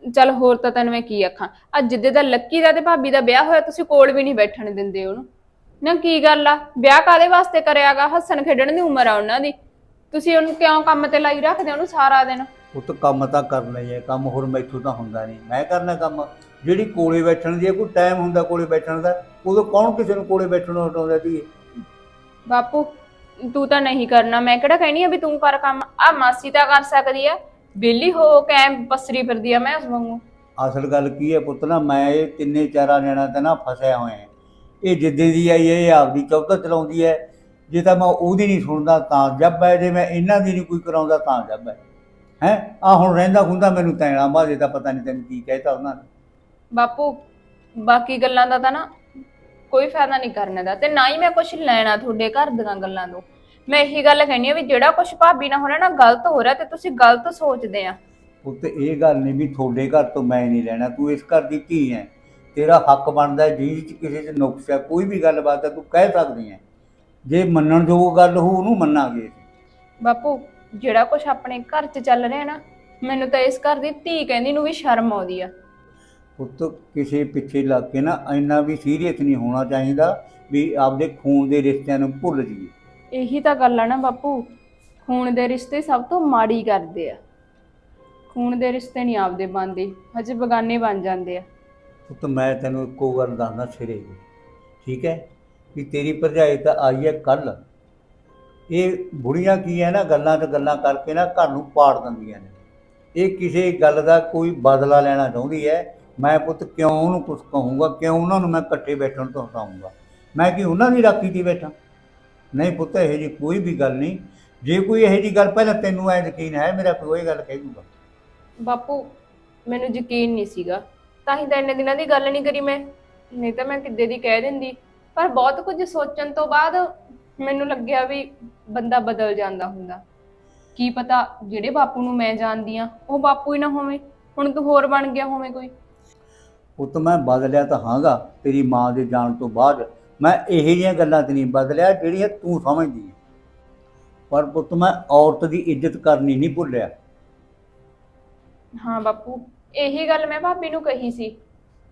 ਚੱਲ ਹੋਰ ਤਾਂ ਤੈਨੂੰ ਮੈਂ ਕੀ ਆਖਾਂ? ਅੱਜ ਜਿੱਦੇ ਦਾ ਲੱਕੀ ਦਾ ਤੇ ਭਾਬੀ ਦਾ ਵਿਆਹ ਹੋਇਆ ਤੁਸੀਂ ਕੋਲ ਵੀ ਨਹੀਂ ਬੈਠਣ ਦਿੰਦੇ ਉਹਨੂੰ। ਨਾ ਕੀ ਗੱਲ ਆ? ਵਿਆਹ ਕਾਦੇ ਵਾਸਤੇ ਕਰਿਆਗਾ? ਹੱਸਣ ਖੇਡਣ ਦੀ ਉਮਰ ਆ ਉਹਨਾਂ ਦੀ। ਤੁਸੀਂ ਉਹਨੂੰ ਕਿਉਂ ਕੰਮ ਤੇ ਲਾਈ ਰੱਖਦੇ ਉਹਨੂੰ ਸਾਰਾ ਦਿਨ? ਉਹ ਤਾਂ ਕੰਮ ਤਾਂ ਕਰਨਾ ਹੀ ਹੈ। ਕੰਮ ਹੋਰ ਮੈਥੋਂ ਤਾਂ ਹੁੰਦਾ ਨਹੀਂ। ਮੈਂ ਕਰਨਾ ਕੰਮ? ਜਿਹੜੀ ਕੋਲੇ ਬੈਠਣ ਦੀ ਹੈ, ਕੋਈ ਟਾਈਮ ਹੁੰਦਾ ਕੋਲੇ ਬੈਠਣ ਦਾ ਉਦੋਂ ਕੌਣ ਕਿਸੇ ਨੂੰ ਕੋਲੇ ਬੈਠਣ ਨੂੰ ਹਟਾਉਂਦਾ ਧੀਏ ਬਾਪੂ ਤੂੰ ਤਾਂ ਨਹੀਂ ਕਰਨਾ ਮੈਂ ਕਿਹੜਾ ਕਹਿਣੀ ਆ ਵੀ ਤੂੰ ਕਰ ਕੰਮ? ਆ ਮਾਸੀ ਤਾਂ ਕਰ ਸਕਦੀ ਆ। ਬੇਲੀ ਹੋ ਕੇ ਐਂ ਪਸਰੀ ਫਿਰਦੀ ਆ ਮੈਂ ਉਸ ਵਾਂਗੂ। ਅਸਲ ਗੱਲ ਕੀ ਹੈ ਪੁੱਤ ਨਾ ਮੈਂ ਇਹ ਤਿੰਨੇ ਚਾਰਾਂ ਜਣਾ ਤੇ ਨਾ ਫਸਿਆ ਹੋਇਆ। ਇਹ ਜਿੱਦੇ ਦੀ ਆਈ ਹੈ ਇਹ ਆਪਦੀ ਚੌਕਤ ਚਲਾਉਂਦੀ ਹੈ। ਜੇ ਤਾਂ ਮੈਂ ਉਹਦੀ ਨਹੀਂ ਸੁਣਦਾ ਤਾਂ ਜੱਬ ਹੈ। ਜੇ ਮੈਂ ਇਹਨਾਂ ਦੀ ਨਹੀਂ ਕੋਈ ਕਰਾਉਂਦਾ ਤਾਂ ਜੱਬ ਹੈ। ਹੈ? ਆ ਹੁਣ ਰਹਿੰਦਾ ਖੁੰਦਾ ਮੈਨੂੰ ਤੈਣਾ ਬਾਜੇ ਦਾ ਪਤਾ ਨਹੀਂ ਤੈਨੂੰ ਕੀ ਕਹਿਤਾ ਉਹਨਾਂ ਨੇ। ਬਾਪੂ ਬਾਕੀ ਗੱਲਾਂ ਦਾ ਤਾਂ ਨਾ ਕੋਈ ਫਾਇਦਾ ਨਹੀਂ ਕਰਨ ਦਾ ਤੇ ਨਾ ਹੀ ਮੈਂ ਕੁਝ ਲੈਣਾ ਤੁਹਾਡੇ ਘਰ ਦੀਆਂ ਗੱਲਾਂ ਤੋਂ। ਮੈਂ ਇਹੀ ਗੱਲ ਕਹਿਣੀ ਆ ਵੀ ਜਿਹੜਾ ਕੁਝ ਭਾਬੀ ਨਾਲ ਹੋ ਰਿਹਾ ਨਾ ਗਲਤ ਹੋ ਰਿਹਾ ਤੇ ਤੁਸੀਂ ਗਲਤ ਸੋਚਦੇ ਆ। ਪੁੱਤ ਇਹ ਗੱਲ ਨਹੀਂ ਵੀ ਤੁਹਾਡੇ ਘਰ ਤੋਂ ਮੈਂ ਨਹੀਂ ਲੈਣਾ ਤੂੰ ਇਸ ਘਰ ਦੀ ਧੀ ਹੈ। ਤੇਰਾ ਹੱਕ ਬਣਦਾ ਜਿਸ ਚ ਕਿਸੇ ਚ ਨੁਕਸ ਹੈ ਕੋਈ ਵੀ ਗੱਲਬਾਤ ਹੈ ਤੂੰ ਕਹਿ ਸਕਦੀ ਹੈ। ਜੇ ਮੰਨਣ ਜੋ ਗੱਲ ਹੋ ਉਹਨੂੰ ਮੰਨਾਂਗੇ ਬਾਪੂ ਜਿਹੜਾ ਕੁਝ ਆਪਣੇ ਘਰ 'ਚ ਚੱਲ ਰਿਹਾ ਨਾ ਮੈਨੂੰ ਤਾਂ ਇਸ ਘਰ ਦੀ ਧੀ ਕਹਿੰਦੀ ਨੂੰ ਵੀ ਸ਼ਰਮ ਆਉਂਦੀ ਆ। ਪੁੱਤ ਕਿਸੇ ਪਿੱਛੇ ਲੱਗ ਕੇ ਨਾ ਇੰਨਾ ਵੀ ਸੀਰੀਅਸ ਨਹੀਂ ਹੋਣਾ ਚਾਹੀਦਾ ਵੀ ਆਪਦੇ ਖੂਨ ਦੇ ਰਿਸ਼ਤਿਆਂ ਨੂੰ ਭੁੱਲ ਜਾਈਏ। ਇਹੀ ਤਾਂ ਗੱਲ ਆ ਨਾ ਬਾਪੂ ਖੂਨ ਦੇ ਰਿਸ਼ਤੇ ਸਭ ਤੋਂ ਮਾੜੀ ਕਰਦੇ ਆ। ਖੂਨ ਦੇ ਰਿਸ਼ਤੇ ਨਹੀਂ ਆਪਦੇ ਬਣਦੇ ਹਜੇ ਬਗਾਨੇ ਬਣ ਜਾਂਦੇ ਆ। ਪੁੱਤ ਮੈਂ ਤੈਨੂੰ ਇੱਕੋ ਗੱਲ ਦੱਸਦਾ ਸਿਰੇ ਦੀ ਠੀਕ ਹੈ? ਵੀ ਤੇਰੀ ਭਰਜਾਈ ਤਾਂ ਆਈ ਹੈ ਕੱਲ ਇਹ ਬੁੜੀਆਂ ਕੀ ਹੈ ਨਾ ਗੱਲਾਂ ਤੇ ਗੱਲਾਂ ਕਰਕੇ ਨਾ ਘਰ ਨੂੰ ਪਾੜ ਦਿੰਦੀਆਂ ਨੇ। ਇਹ ਕਿਸੇ ਗੱਲ ਦਾ ਕੋਈ ਬਦਲਾ ਲੈਣਾ ਚਾਹੁੰਦੀ ਹੈ ਮੈਂ ਪੁੱਤ ਕਿਉਂ ਉਹਨੂੰ ਕੁਝ ਕਹੂੰਗਾ? ਕਿਉਂ ਉਹਨਾਂ ਨੂੰ ਮੈਂ ਇਕੱਠੇ ਬੈਠਣ ਤੋਂ ਹਟਾਊਂਗਾ ਮੈਂ ਕੀ ਉਹਨਾਂ ਦੀ ਰਾਖੀ ਦੀ ਬੈਠਾ? ਨਹੀਂ ਪੁੱਤ, ਇਹੋ ਜੀ ਕੋਈ ਵੀ ਗੱਲ ਨਹੀਂ। ਜੇ ਕੋਈ ਇਹੋ ਜੀ ਗੱਲ ਪਹਿਲਾਂ ਤੈਨੂੰ ਐ ਯਕੀਨ ਹੈ, ਮੇਰਾ ਪਿਓ ਗੱਲ ਕਹਿ ਦੂਗਾ। ਬਾਪੂ, ਮੈਨੂੰ ਯਕੀਨ ਨਹੀਂ ਸੀਗਾ। ਤਾਂ ਹੀ ਤਾਂ ਇੰਨੇ ਦਿਨਾਂ ਦੀ ਗੱਲ ਨਹੀਂ ਕਰੀ ਮੈਂ। ਨਹੀਂ ਤਾਂ ਮੈਂ ਕਿੱਦੇ ਦੀ ਕਹਿ ਦਿੰਦੀ। ਪਰ ਬਹੁਤ ਕੁਝ ਸੋਚਣ ਤੋਂ ਬਾਅਦ ਮੈਨੂੰ ਲੱਗਿਆ ਵੀ ਬੰਦਾ ਬਦਲ ਜਾਂਦਾ ਹੁੰਦਾ। ਕੀ ਪਤਾ ਜਿਹੜੇ ਬਾਪੂ ਨੂੰ ਮੈਂ ਜਾਣਦੀ ਆ, ਉਹ ਬਾਪੂ ਹੀ ਨਾ ਹੋਵੇ। ਹੁਣ ਤੂੰ ਹੋਰ ਬਣ ਗਿਆ ਹੋਵੇਂ ਕੋਈ। ਪੁੱਤ ਮੈਂ ਬਦਲਿਆ ਤਾਂ ਹਾਂਗਾ ਤੇਰੀ ਮਾਂ ਦੇ ਜਾਣ ਤੋਂ ਬਾਅਦ। ਮੈਂ ਇਹੋ ਜਿਹੀਆਂ ਗੱਲਾਂ ਤੇ ਨਹੀਂ ਬਦਲਿਆ ਜਿਹੜੀਆਂ ਤੂੰ ਸਮਝਦੀ ਹੈ ਪਰ ਪੁੱਤ ਮੈਂ ਔਰਤ ਦੀ ਇੱਜ਼ਤ ਕਰਨੀ ਨਹੀਂ ਭੁੱਲਿਆ। ਹਾਂ ਬਾਪੂ ਇਹੀ ਗੱਲ ਮੈਂ ਭਾਬੀ ਨੂੰ ਕਹੀ ਸੀ।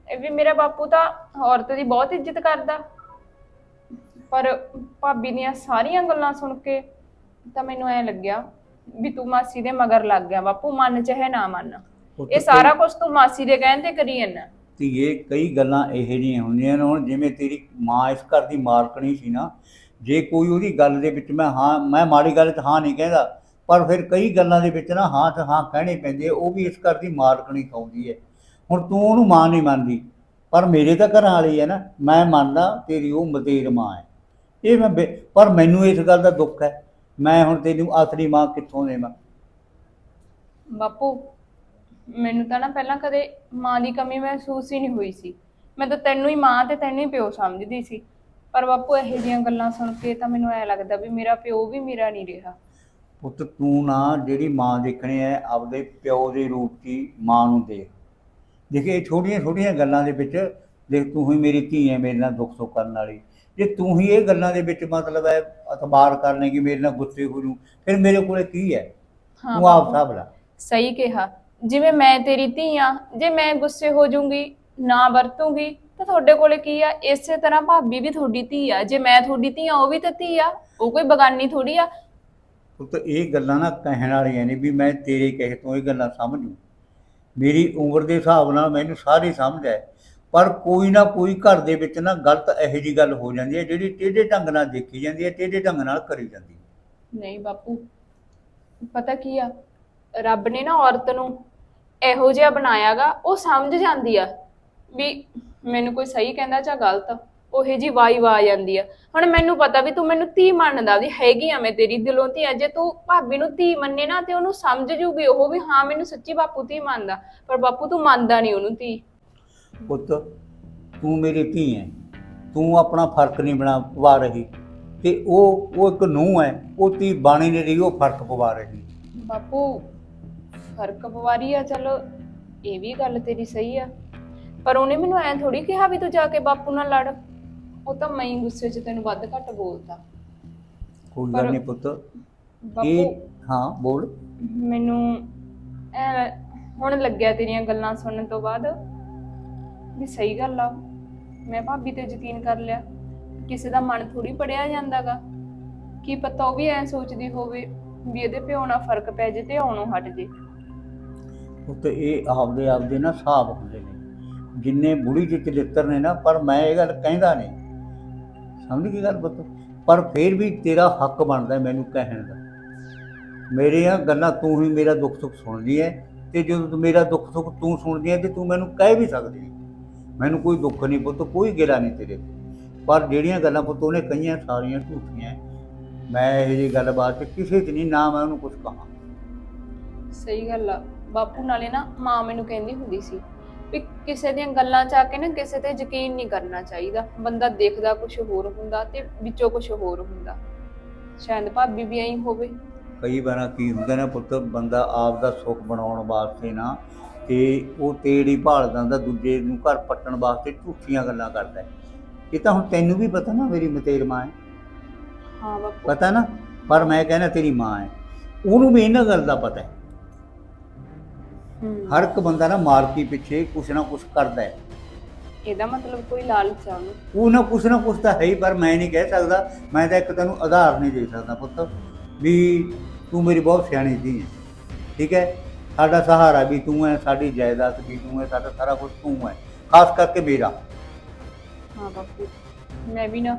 ਇਹ ਵੀ ਮੇਰਾ ਬਾਪੂ ਤਾਂ ਔਰਤ ਦੀ ਬਹੁਤ ਇੱਜ਼ਤ ਕਰਦਾ। ਪਰ ਭਾਬੀ ਦੀਆਂ ਸਾਰੀਆਂ ਗੱਲਾਂ ਸੁਣ ਕੇ ਤਾਂ ਮੈਨੂੰ ਐ ਲੱਗਿਆ ਵੀ ਤੂੰ ਮਾਸੀ ਦੇ ਮਗਰ ਲੱਗ ਗਿਆ। ਬਾਪੂ ਮੰਨ ਚਾਹੇ ਨਾ ਮੰਨ। ਇਹ ਸਾਰਾ ਕੁਝ ਤੂੰ ਮਾਸੀ ਦੇ ਕਹਿਣ ਤੇ ਕਰੀ ਜਾਂਦਾ। ਧੀਏ, ਕਈ ਗੱਲਾਂ ਇਹੋ ਜਿਹੀਆਂ ਹੁੰਦੀਆਂ ਨੇ। ਹੁਣ ਜਿਵੇਂ ਤੇਰੀ ਮਾਂ ਇਸ ਘਰ ਦੀ ਮਾਲਕਣੀ ਸੀ ਨਾ, ਜੇ ਕੋਈ ਉਹਦੀ ਗੱਲ ਦੇ ਵਿੱਚ ਮੈਂ ਹਾਂ, ਮੈਂ ਮਾੜੀ ਗੱਲ 'ਚ ਹਾਂ ਨਹੀਂ ਕਹਿੰਦਾ, ਪਰ ਫਿਰ ਕਈ ਗੱਲਾਂ ਦੇ ਵਿੱਚ ਨਾ ਹਾਂ ਤੇ ਹਾਂ ਕਹਿਣੇ ਪੈਂਦੇ ਹੈ ਉਹ ਵੀ ਇਸ ਘਰ ਦੀ ਮਾਲਕਣੀ ਖਾਉਂਦੀ ਹੈ। ਹੁਣ ਤੂੰ ਉਹਨੂੰ ਮਾਂ ਨਹੀਂ ਮੰਨਦੀ, ਪਰ ਮੇਰੇ ਤਾਂ ਘਰਾਂ ਵਾਲੀ ਹੈ ਨਾ, ਮੈਂ ਮੰਨਦਾ ਤੇਰੀ ਉਹ ਮਤੇਰ ਮਾਂ ਹੈ। ਇਹ ਮੈਂ ਬੇ- ਪਰ ਮੈਨੂੰ ਇਸ ਗੱਲ ਦਾ ਦੁੱਖ ਹੈ। ਮੈਂ ਹੁਣ ਤੈਨੂੰ ਆਖਰੀ ਮਾਂ ਕਿੱਥੋਂ ਦੇਵਾਂ? ਬਾਪੂ ਮੈਨੂੰ ਤਾਂ ਨਾ ਪਹਿਲਾਂ ਕਦੇ ਮਾਂ ਦੀ ਕਮੀ ਮਹਿਸੂਸ ਹੀ ਨਹੀਂ ਹੋਈ ਸੀ। ਮੈਂ ਤਾਂ ਤੈਨੂੰ ਹੀ ਮਾਂ ਤੇ ਤੈਨੂੰ ਹੀ ਪਿਓ ਸਮਝਦੀ ਸੀ। ਪਰ ਬਾਪੂ ਇਹੋ ਜਿਹੀਆਂ ਗੱਲਾਂ ਸੁਣ ਕੇ ਤਾਂ ਮੈਨੂੰ ਐ ਲੱਗਦਾ ਵੀ ਮੇਰਾ ਪਿਓ ਵੀ ਮੇਰਾ ਨਹੀਂ ਰਿਹਾ। ਪੁੱਤ ਤੂੰ ਨਾ ਜਿਹੜੀ ਮਾਂ ਦੇਖਣੀ ਹੈ ਆਪਦੇ ਪਿਓ ਦੇ ਰੂਪ ਹੀ ਮਾਂ ਨੂੰ ਦੇਖ। ਦੇਖ ਇਹ ਛੋਟੀਆਂ ਛੋਟੀਆਂ ਗੱਲਾਂ ਦੇ ਵਿੱਚ ਦੇਖ ਤੂੰ ਹੀ ਮੇਰੀ ਧੀ ਹੈ ਮੇਰੇ ਨਾਲ ਦੁੱਖ ਸੁੱਖ ਕਰਨ ਵਾਲੀ। ਜੇ ਤੂੰ ਹੀ ਇਹ ਗੱਲਾਂ ਦੇ ਵਿੱਚ ਮਤਲਬ ਹੈ ਅਤਬਾਰ ਕਰਨੇ ਕਿ ਮੇਰੇ ਨਾਲ ਗੁੱਸੇ ਹੋ ਜੂ ਫਿਰ ਮੇਰੇ ਕੋਲੇ ਕੀ ਹੈ? ਹਾਂ ਤੂੰ ਆਪ ਸਾਂਭ ਲੈ। ਸਹੀ ਕਿਹਾ। ਜਿਵੇਂ ਮੈਂ ਤੇਰੀ ਧੀ ਆ ਜੇ ਮੈਂ ਗੁੱਸੇ ਹੋ ਜਾਊਂਗੀ ਨਾ ਵਰਤੂੰਗੀ ਤਾਂ ਤੁਹਾਡੇ ਕੋਲੇ ਕੀ ਆ? ਇਸੇ ਤਰ੍ਹਾਂ ਭਾਬੀ ਵੀ ਤੁਹਾਡੀ ਧੀ ਆ। ਜੇ ਮੈਂ ਤੁਹਾਡੀ ਧੀ ਆ ਉਹ ਵੀ ਤਾਂ ਧੀ ਆ। ਉਹ ਕੋਈ ਬਗਾਨੀ ਥੋੜੀ ਆ। ਪੁੱਤ ਇਹ ਗੱਲਾਂ ਨਾ ਕਹਿਣ ਵਾਲੀਆਂ ਨੇ ਵੀ ਮੈਂ ਤੇਰੇ ਕਹੇ ਤੋਂ ਇਹ ਗੱਲਾਂ ਸਮਝੂ। ਮੇਰੀ ਉਮਰ ਦੇ ਹਿਸਾਬ ਨਾਲ ਮੈਨੂੰ ਸਾਰੀ ਸਮਝ ਹੈ ਪਰ ਕੋਈ ਨਾ ਕੋਈ ਘਰ ਦੇ ਵਿੱਚ ਨਾ ਗਲਤ ਇਹੋ ਜੀ ਗੱਲ ਹੋ ਜਾਂਦੀ ਹੈ ਜਿਹੜੀ ਟੇਢੇ ਢੰਗ ਨਾਲ ਦੇਖੀ ਜਾਂਦੀ ਹੈ ਟੇਢੇ ਢੰਗ ਨਾਲ ਕਰੀ ਜਾਂਦੀ ਹੈ। ਨਹੀਂ ਬਾਪੂ ਪਤਾ ਕੀ ਆ? ਰੱਬ ਨੇ ਨਾ ਔਰਤ ਨੂੰ ਇਹੋ ਜਿਹਾ ਬਣਾਇਆਗਾ ਉਹ ਸਮਝ ਜਾਂਦੀ ਆ ਵੀ ਮੈਨੂੰ ਕੋਈ ਸਹੀ ਕਹਿੰਦਾ ਜਾਂ ਗਲਤ ਉਹੇ ਜੀ ਵਾਈ ਵਾ ਜਾਂਦੀ ਆ। ਹੁਣ ਮੈਨੂੰ ਪਤਾ ਵੀ ਤੂੰ ਮੈਨੂੰ ਧੀ ਮੰਨਦਾ ਵੀ ਹੈਗੀ ਆ ਮੈਂ ਤੇਰੀ ਦਿਲੋਂ ਧੀ ਆ ਜੇ ਤੂੰ ਭਾਬੀ ਨੂੰ ਧੀ ਮੰਨੇ ਨਾ ਤੇ ਉਹਨੂੰ ਸਮਝ ਜੂਗੀ ਉਹ ਵੀ ਹਾਂ ਮੈਨੂੰ ਸੱਚੀ ਬਾਪੂ ਧੀ ਮੰਨਦਾ ਪਰ ਬਾਪੂ ਤੂੰ ਮੰਨਦਾ ਨਹੀਂ ਉਹਨੂੰ ਧੀ। ਪੁੱਤ ਤੂੰ ਮੇਰੀ ਧੀ ਹੈ ਤੂੰ ਆਪਣਾ ਫ਼ਰਕ ਨਹੀਂ ਬਣਾ ਪਵਾ ਰਹੀ ਤੇ ਉਹ ਉਹ ਇੱਕ ਨੂੰਹ ਹੈ ਉਹ ਧੀ ਬਾਣੀ ਨਹੀਂ ਰਹੀ ਉਹ ਫ਼ਰਕ ਪਵਾ ਰਹੀ। ਬਾਪੂ ਫ਼ਰਕ ਪਵਾਰੀ ਆ ਚਲੋ ਇਹ ਵੀ ਗੱਲ ਤੇਰੀ ਸਹੀ ਆ। ਪਰ ਉਹਨੇ ਮੈਨੂੰ ਐਂ ਥੋੜੀ ਕਿਹਾ ਵੀ ਤੂੰ ਜਾ ਕੇ ਬਾਪੂ ਨਾਲ ਲੜ। ਉਹ ਤਾਂ ਮੈਂ ਹੀ ਗੁੱਸੇ 'ਚ ਤੈਨੂੰ ਵੱਧ ਘੱਟ ਬੋਲਤਾ। ਕੋਈ ਪਰ- ਨਹੀਂ ਪੁੱਤ। ਬਾਪੂ ਇਹ ਹਾਂ ਬੋਲ। ਮੈਨੂੰ ਐ ਹੁਣ ਲੱਗਿਆ ਤੇਰੀਆਂ ਗੱਲਾਂ ਸੁਣਨ ਤੋਂ ਬਾਅਦ ਵੀ ਸਹੀ ਗੱਲ ਆ। ਮੈਂ ਭਾਬੀ ਤੇ ਯਕੀਨ ਕਰ ਲਿਆ। ਕਿਸੇ ਦਾ ਮਨ ਥੋੜੀ ਪੜਿਆ ਜਾਂਦਾਗਾ। ਕੀ ਪਤਾ ਉਹ ਵੀ ਐ ਸੋਚਦੀ ਹੋਵੇ ਵੀ ਇਹਦੇ ਪਿਓ ਨਾਲ ਫ਼ਰਕ ਪੈ ਜੇ ਤੇ ਆਉਣੋਂ ਹਟ ਜੇ। ਪੁੱਤ ਇਹ ਆਪਦੇ ਆਪਦੇ ਨਾ ਹਿਸਾਬ ਹੁੰਦੇ ਨੇ। ਜਿੰਨੇ ਬੁੜੀ ਚ ਚਲਿੱਤਰ ਨੇ ਨਾ, ਪਰ ਮੈਂ ਇਹ ਗੱਲ ਕਹਿੰਦਾ ਨਹੀਂ। ਸਮਝ ਗਈ ਗੱਲ ਪੁੱਤ? ਪਰ ਫਿਰ ਵੀ ਤੇਰਾ ਹੱਕ ਬਣਦਾ ਮੈਨੂੰ ਕਹਿਣ ਦਾ। ਮੇਰੀਆਂ ਗੱਲਾਂ ਤੂੰ ਹੀ ਮੇਰਾ ਦੁੱਖ ਸੁੱਖ ਸੁਣਦੀ ਹੈ ਤੇ ਜਦੋਂ ਮੇਰਾ ਦੁੱਖ ਸੁੱਖ ਤੂੰ ਸੁਣਦੀ ਹੈ ਤੇ ਤੂੰ ਮੈਨੂੰ ਕਹਿ ਵੀ ਸਕਦੀ ਹੈ ਮੈਨੂੰ ਕੋਈ ਦੁੱਖ ਨਹੀਂ ਪੁੱਤ, ਕੋਈ ਗਿਲਾ ਨਹੀਂ ਤੇਰੇ ਪਰ ਜਿਹੜੀਆਂ ਗੱਲਾਂ ਪੁੱਤ ਉਹਨੇ ਕਹੀਆਂ, ਸਾਰੀਆਂ ਝੂਠੀਆਂ ਮੈਂ ਇਹ ਜੀ ਗੱਲਬਾਤ 'ਚ ਕਿਸੇ 'ਚ ਨਹੀਂ, ਨਾ ਮੈਂ ਉਹਨੂੰ ਕੁਝ ਕਹਾਂ। ਸਹੀ ਗੱਲ ਆ। ਬਾਪੂ ਨਾਲੇ ਨਾ ਮਾਂ ਮੈਨੂੰ ਕਹਿੰਦੀ ਹੁੰਦੀ ਸੀ ਵੀ ਕਿਸੇ ਦੀਆਂ ਗੱਲਾਂ ਚ ਆ ਕੇ ਨਾ ਕਿਸੇ ਤੇ ਯਕੀਨ ਨਹੀਂ ਕਰਨਾ ਚਾਹੀਦਾ। ਬੰਦਾ ਦੇਖਦਾ ਕੁਝ ਹੋਰ ਹੁੰਦਾ ਤੇ ਵਿੱਚੋਂ ਕੁਝ ਹੋਰ ਹੁੰਦਾ। ਸ਼ਾਇਦ ਭਾਬੀ ਵੀ ਐਂ ਹੋਵੇ। ਕਈ ਵਾਰਾਂ ਕੀ ਹੁੰਦਾ ਨਾ ਪੁੱਤ ਬੰਦਾ ਆਪ ਦਾ ਸੁੱਖ ਬਣਾਉਣ ਵਾਸਤੇ ਨਾ ਤੇ ਉਹ ਤੇੜੀ ਭਾਲਦਾ ਹੁੰਦਾ ਦੂਜੇ ਨੂੰ ਘਰ ਪੱਟਣ ਵਾਸਤੇ ਝੂਠੀਆਂ ਗੱਲਾਂ ਕਰਦਾ ਹੈ। ਇਹ ਤਾਂ ਹੁਣ ਤੈਨੂੰ ਵੀ ਪਤਾ ਨਾ ਮੇਰੀ ਮਤੇਰ ਮਾਂ ਹੈ। ਹਾਂ ਬਾਪੂ। ਪਤਾ ਨਾ ਪਰ ਮੈਂ ਕਹਿੰਦਾ ਤੇਰੀ ਮਾਂ ਹੈ। ਉਹਨੂੰ ਵੀ ਇਹਨਾਂ ਗੱਲ ਦਾ ਪਤਾ ਹੈ ਹੂੰ। ਹਰ ਇੱਕ ਬੰਦਾ ਨਾ ਮਾਲਕੀ ਪਿੱਛੇ ਕੁਛ ਨਾ ਕੁਛ ਕਰਦਾ ਹੈ। ਇਹਦਾ ਮਤਲਬ ਕੋਈ ਲਾਲਚ ਆ ਉਹਨੂੰ? ਉਹ ਨਾ ਕੁਛ ਨਾ ਕੁਛ ਤਾਂ ਹੈ ਹੀ ਪਰ ਮੈਂ ਨਹੀਂ ਕਹਿ ਸਕਦਾ। ਮੈਂ ਤਾਂ ਇੱਕ ਤੈਨੂੰ ਆਧਾਰ ਨਹੀਂ ਦੇ ਸਕਦਾ ਪੁੱਤ ਵੀ ਤੂੰ ਮੇਰੀ ਬਹੁਤ ਸਿਆਣੀ ਧੀ ਹੈ। ਠੀਕ ਹੈ? ਸਾਡਾ ਸਹਾਰਾ ਵੀ ਤੂੰ ਹੈ ਸਾਡੀ ਜਾਇਦਾਦ ਵੀ ਤੂੰ ਹੈ ਸਾਡਾ ਸਾਰਾ ਕੁਝ ਤੂੰ ਹੈ। ਖਾਸ ਕਰਕੇ ਮੇਰਾ। ਹਾਂ ਬਾਪੂ ਮੈਂ ਵੀ ਨਾ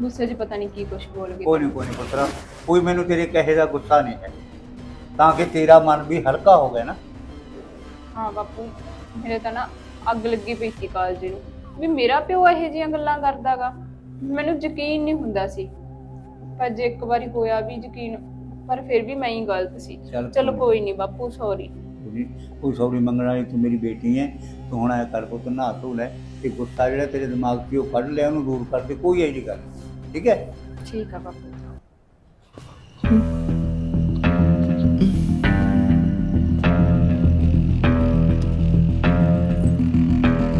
ਗੁੱਸੇ 'ਚ ਪਤਾ ਨਹੀਂ ਕੀ ਕੁਝ ਬੋਲ ਗਈ ਕੋਈ ਨਹੀਂ ਕੋਈ ਨਹੀਂ ਪੁੱਤਰਾ ਕੋਈ ਮੈਨੂੰ ਤੇਰੇ ਕਹੇ ਦਾ ਗੁੱਸਾ ਨਹੀਂ ਹੈ। ਤਾਂ ਕਿ ਤੇਰਾ ਮਨ ਵੀ ਹਲਕਾ ਹੋ ਗਿਆ ਨਾ। ਹਾਂ ਬਾਪੂ ਮੇਰੇ ਤਾਂ ਨਾ ਅੱਗ ਲੱਗੀ ਪਈ ਸੀ ਕਾਲਜ ਨੂੰ। ਵੀ ਮੇਰਾ ਪਿਓ ਇਹੋ ਜਿਹੀਆਂ ਗੱਲਾਂ ਕਰਦਾਗਾ ਮੈਨੂੰ ਯਕੀਨ ਨਹੀਂ ਹੁੰਦਾ ਸੀ। ਪਰ ਜੇ ਇੱਕ ਵਾਰੀ ਹੋਇਆ ਵੀ ਯਕੀਨ ਪਰ ਫਿਰ ਵੀ ਮੈਂ ਹੀ ਗਲਤ ਸੀ। ਚੱਲ ਚਲੋ ਕੋਈ ਨਹੀਂ ਬਾਪੂ ਸੌਰੀ ਕੋਈ ਕੋਈ ਸੌਰੀ ਮੰਗਣ ਵਾਲੀ ਤੂੰ ਮੇਰੀ ਬੇਟੀ ਹੈ ਤੂੰ ਹੁਣ ਆਇਆ ਕਰ ਪੁੱਤ ਨਹਾ ਧੋ ਲੈ। ਤੇ ਗੁੱਸਾ ਜਿਹੜਾ ਤੇਰੇ ਦਿਮਾਗ 'ਚ ਉਹ ਕੱਢ ਲਿਆ ਉਹਨੂੰ ਦੂਰ ਕਰ ਦੇ ਕੋਈ ਐਜੀ ਗੱਲ। ਠੀਕ ਹੈ ਠੀਕ ਆ ਬਾਪੂ।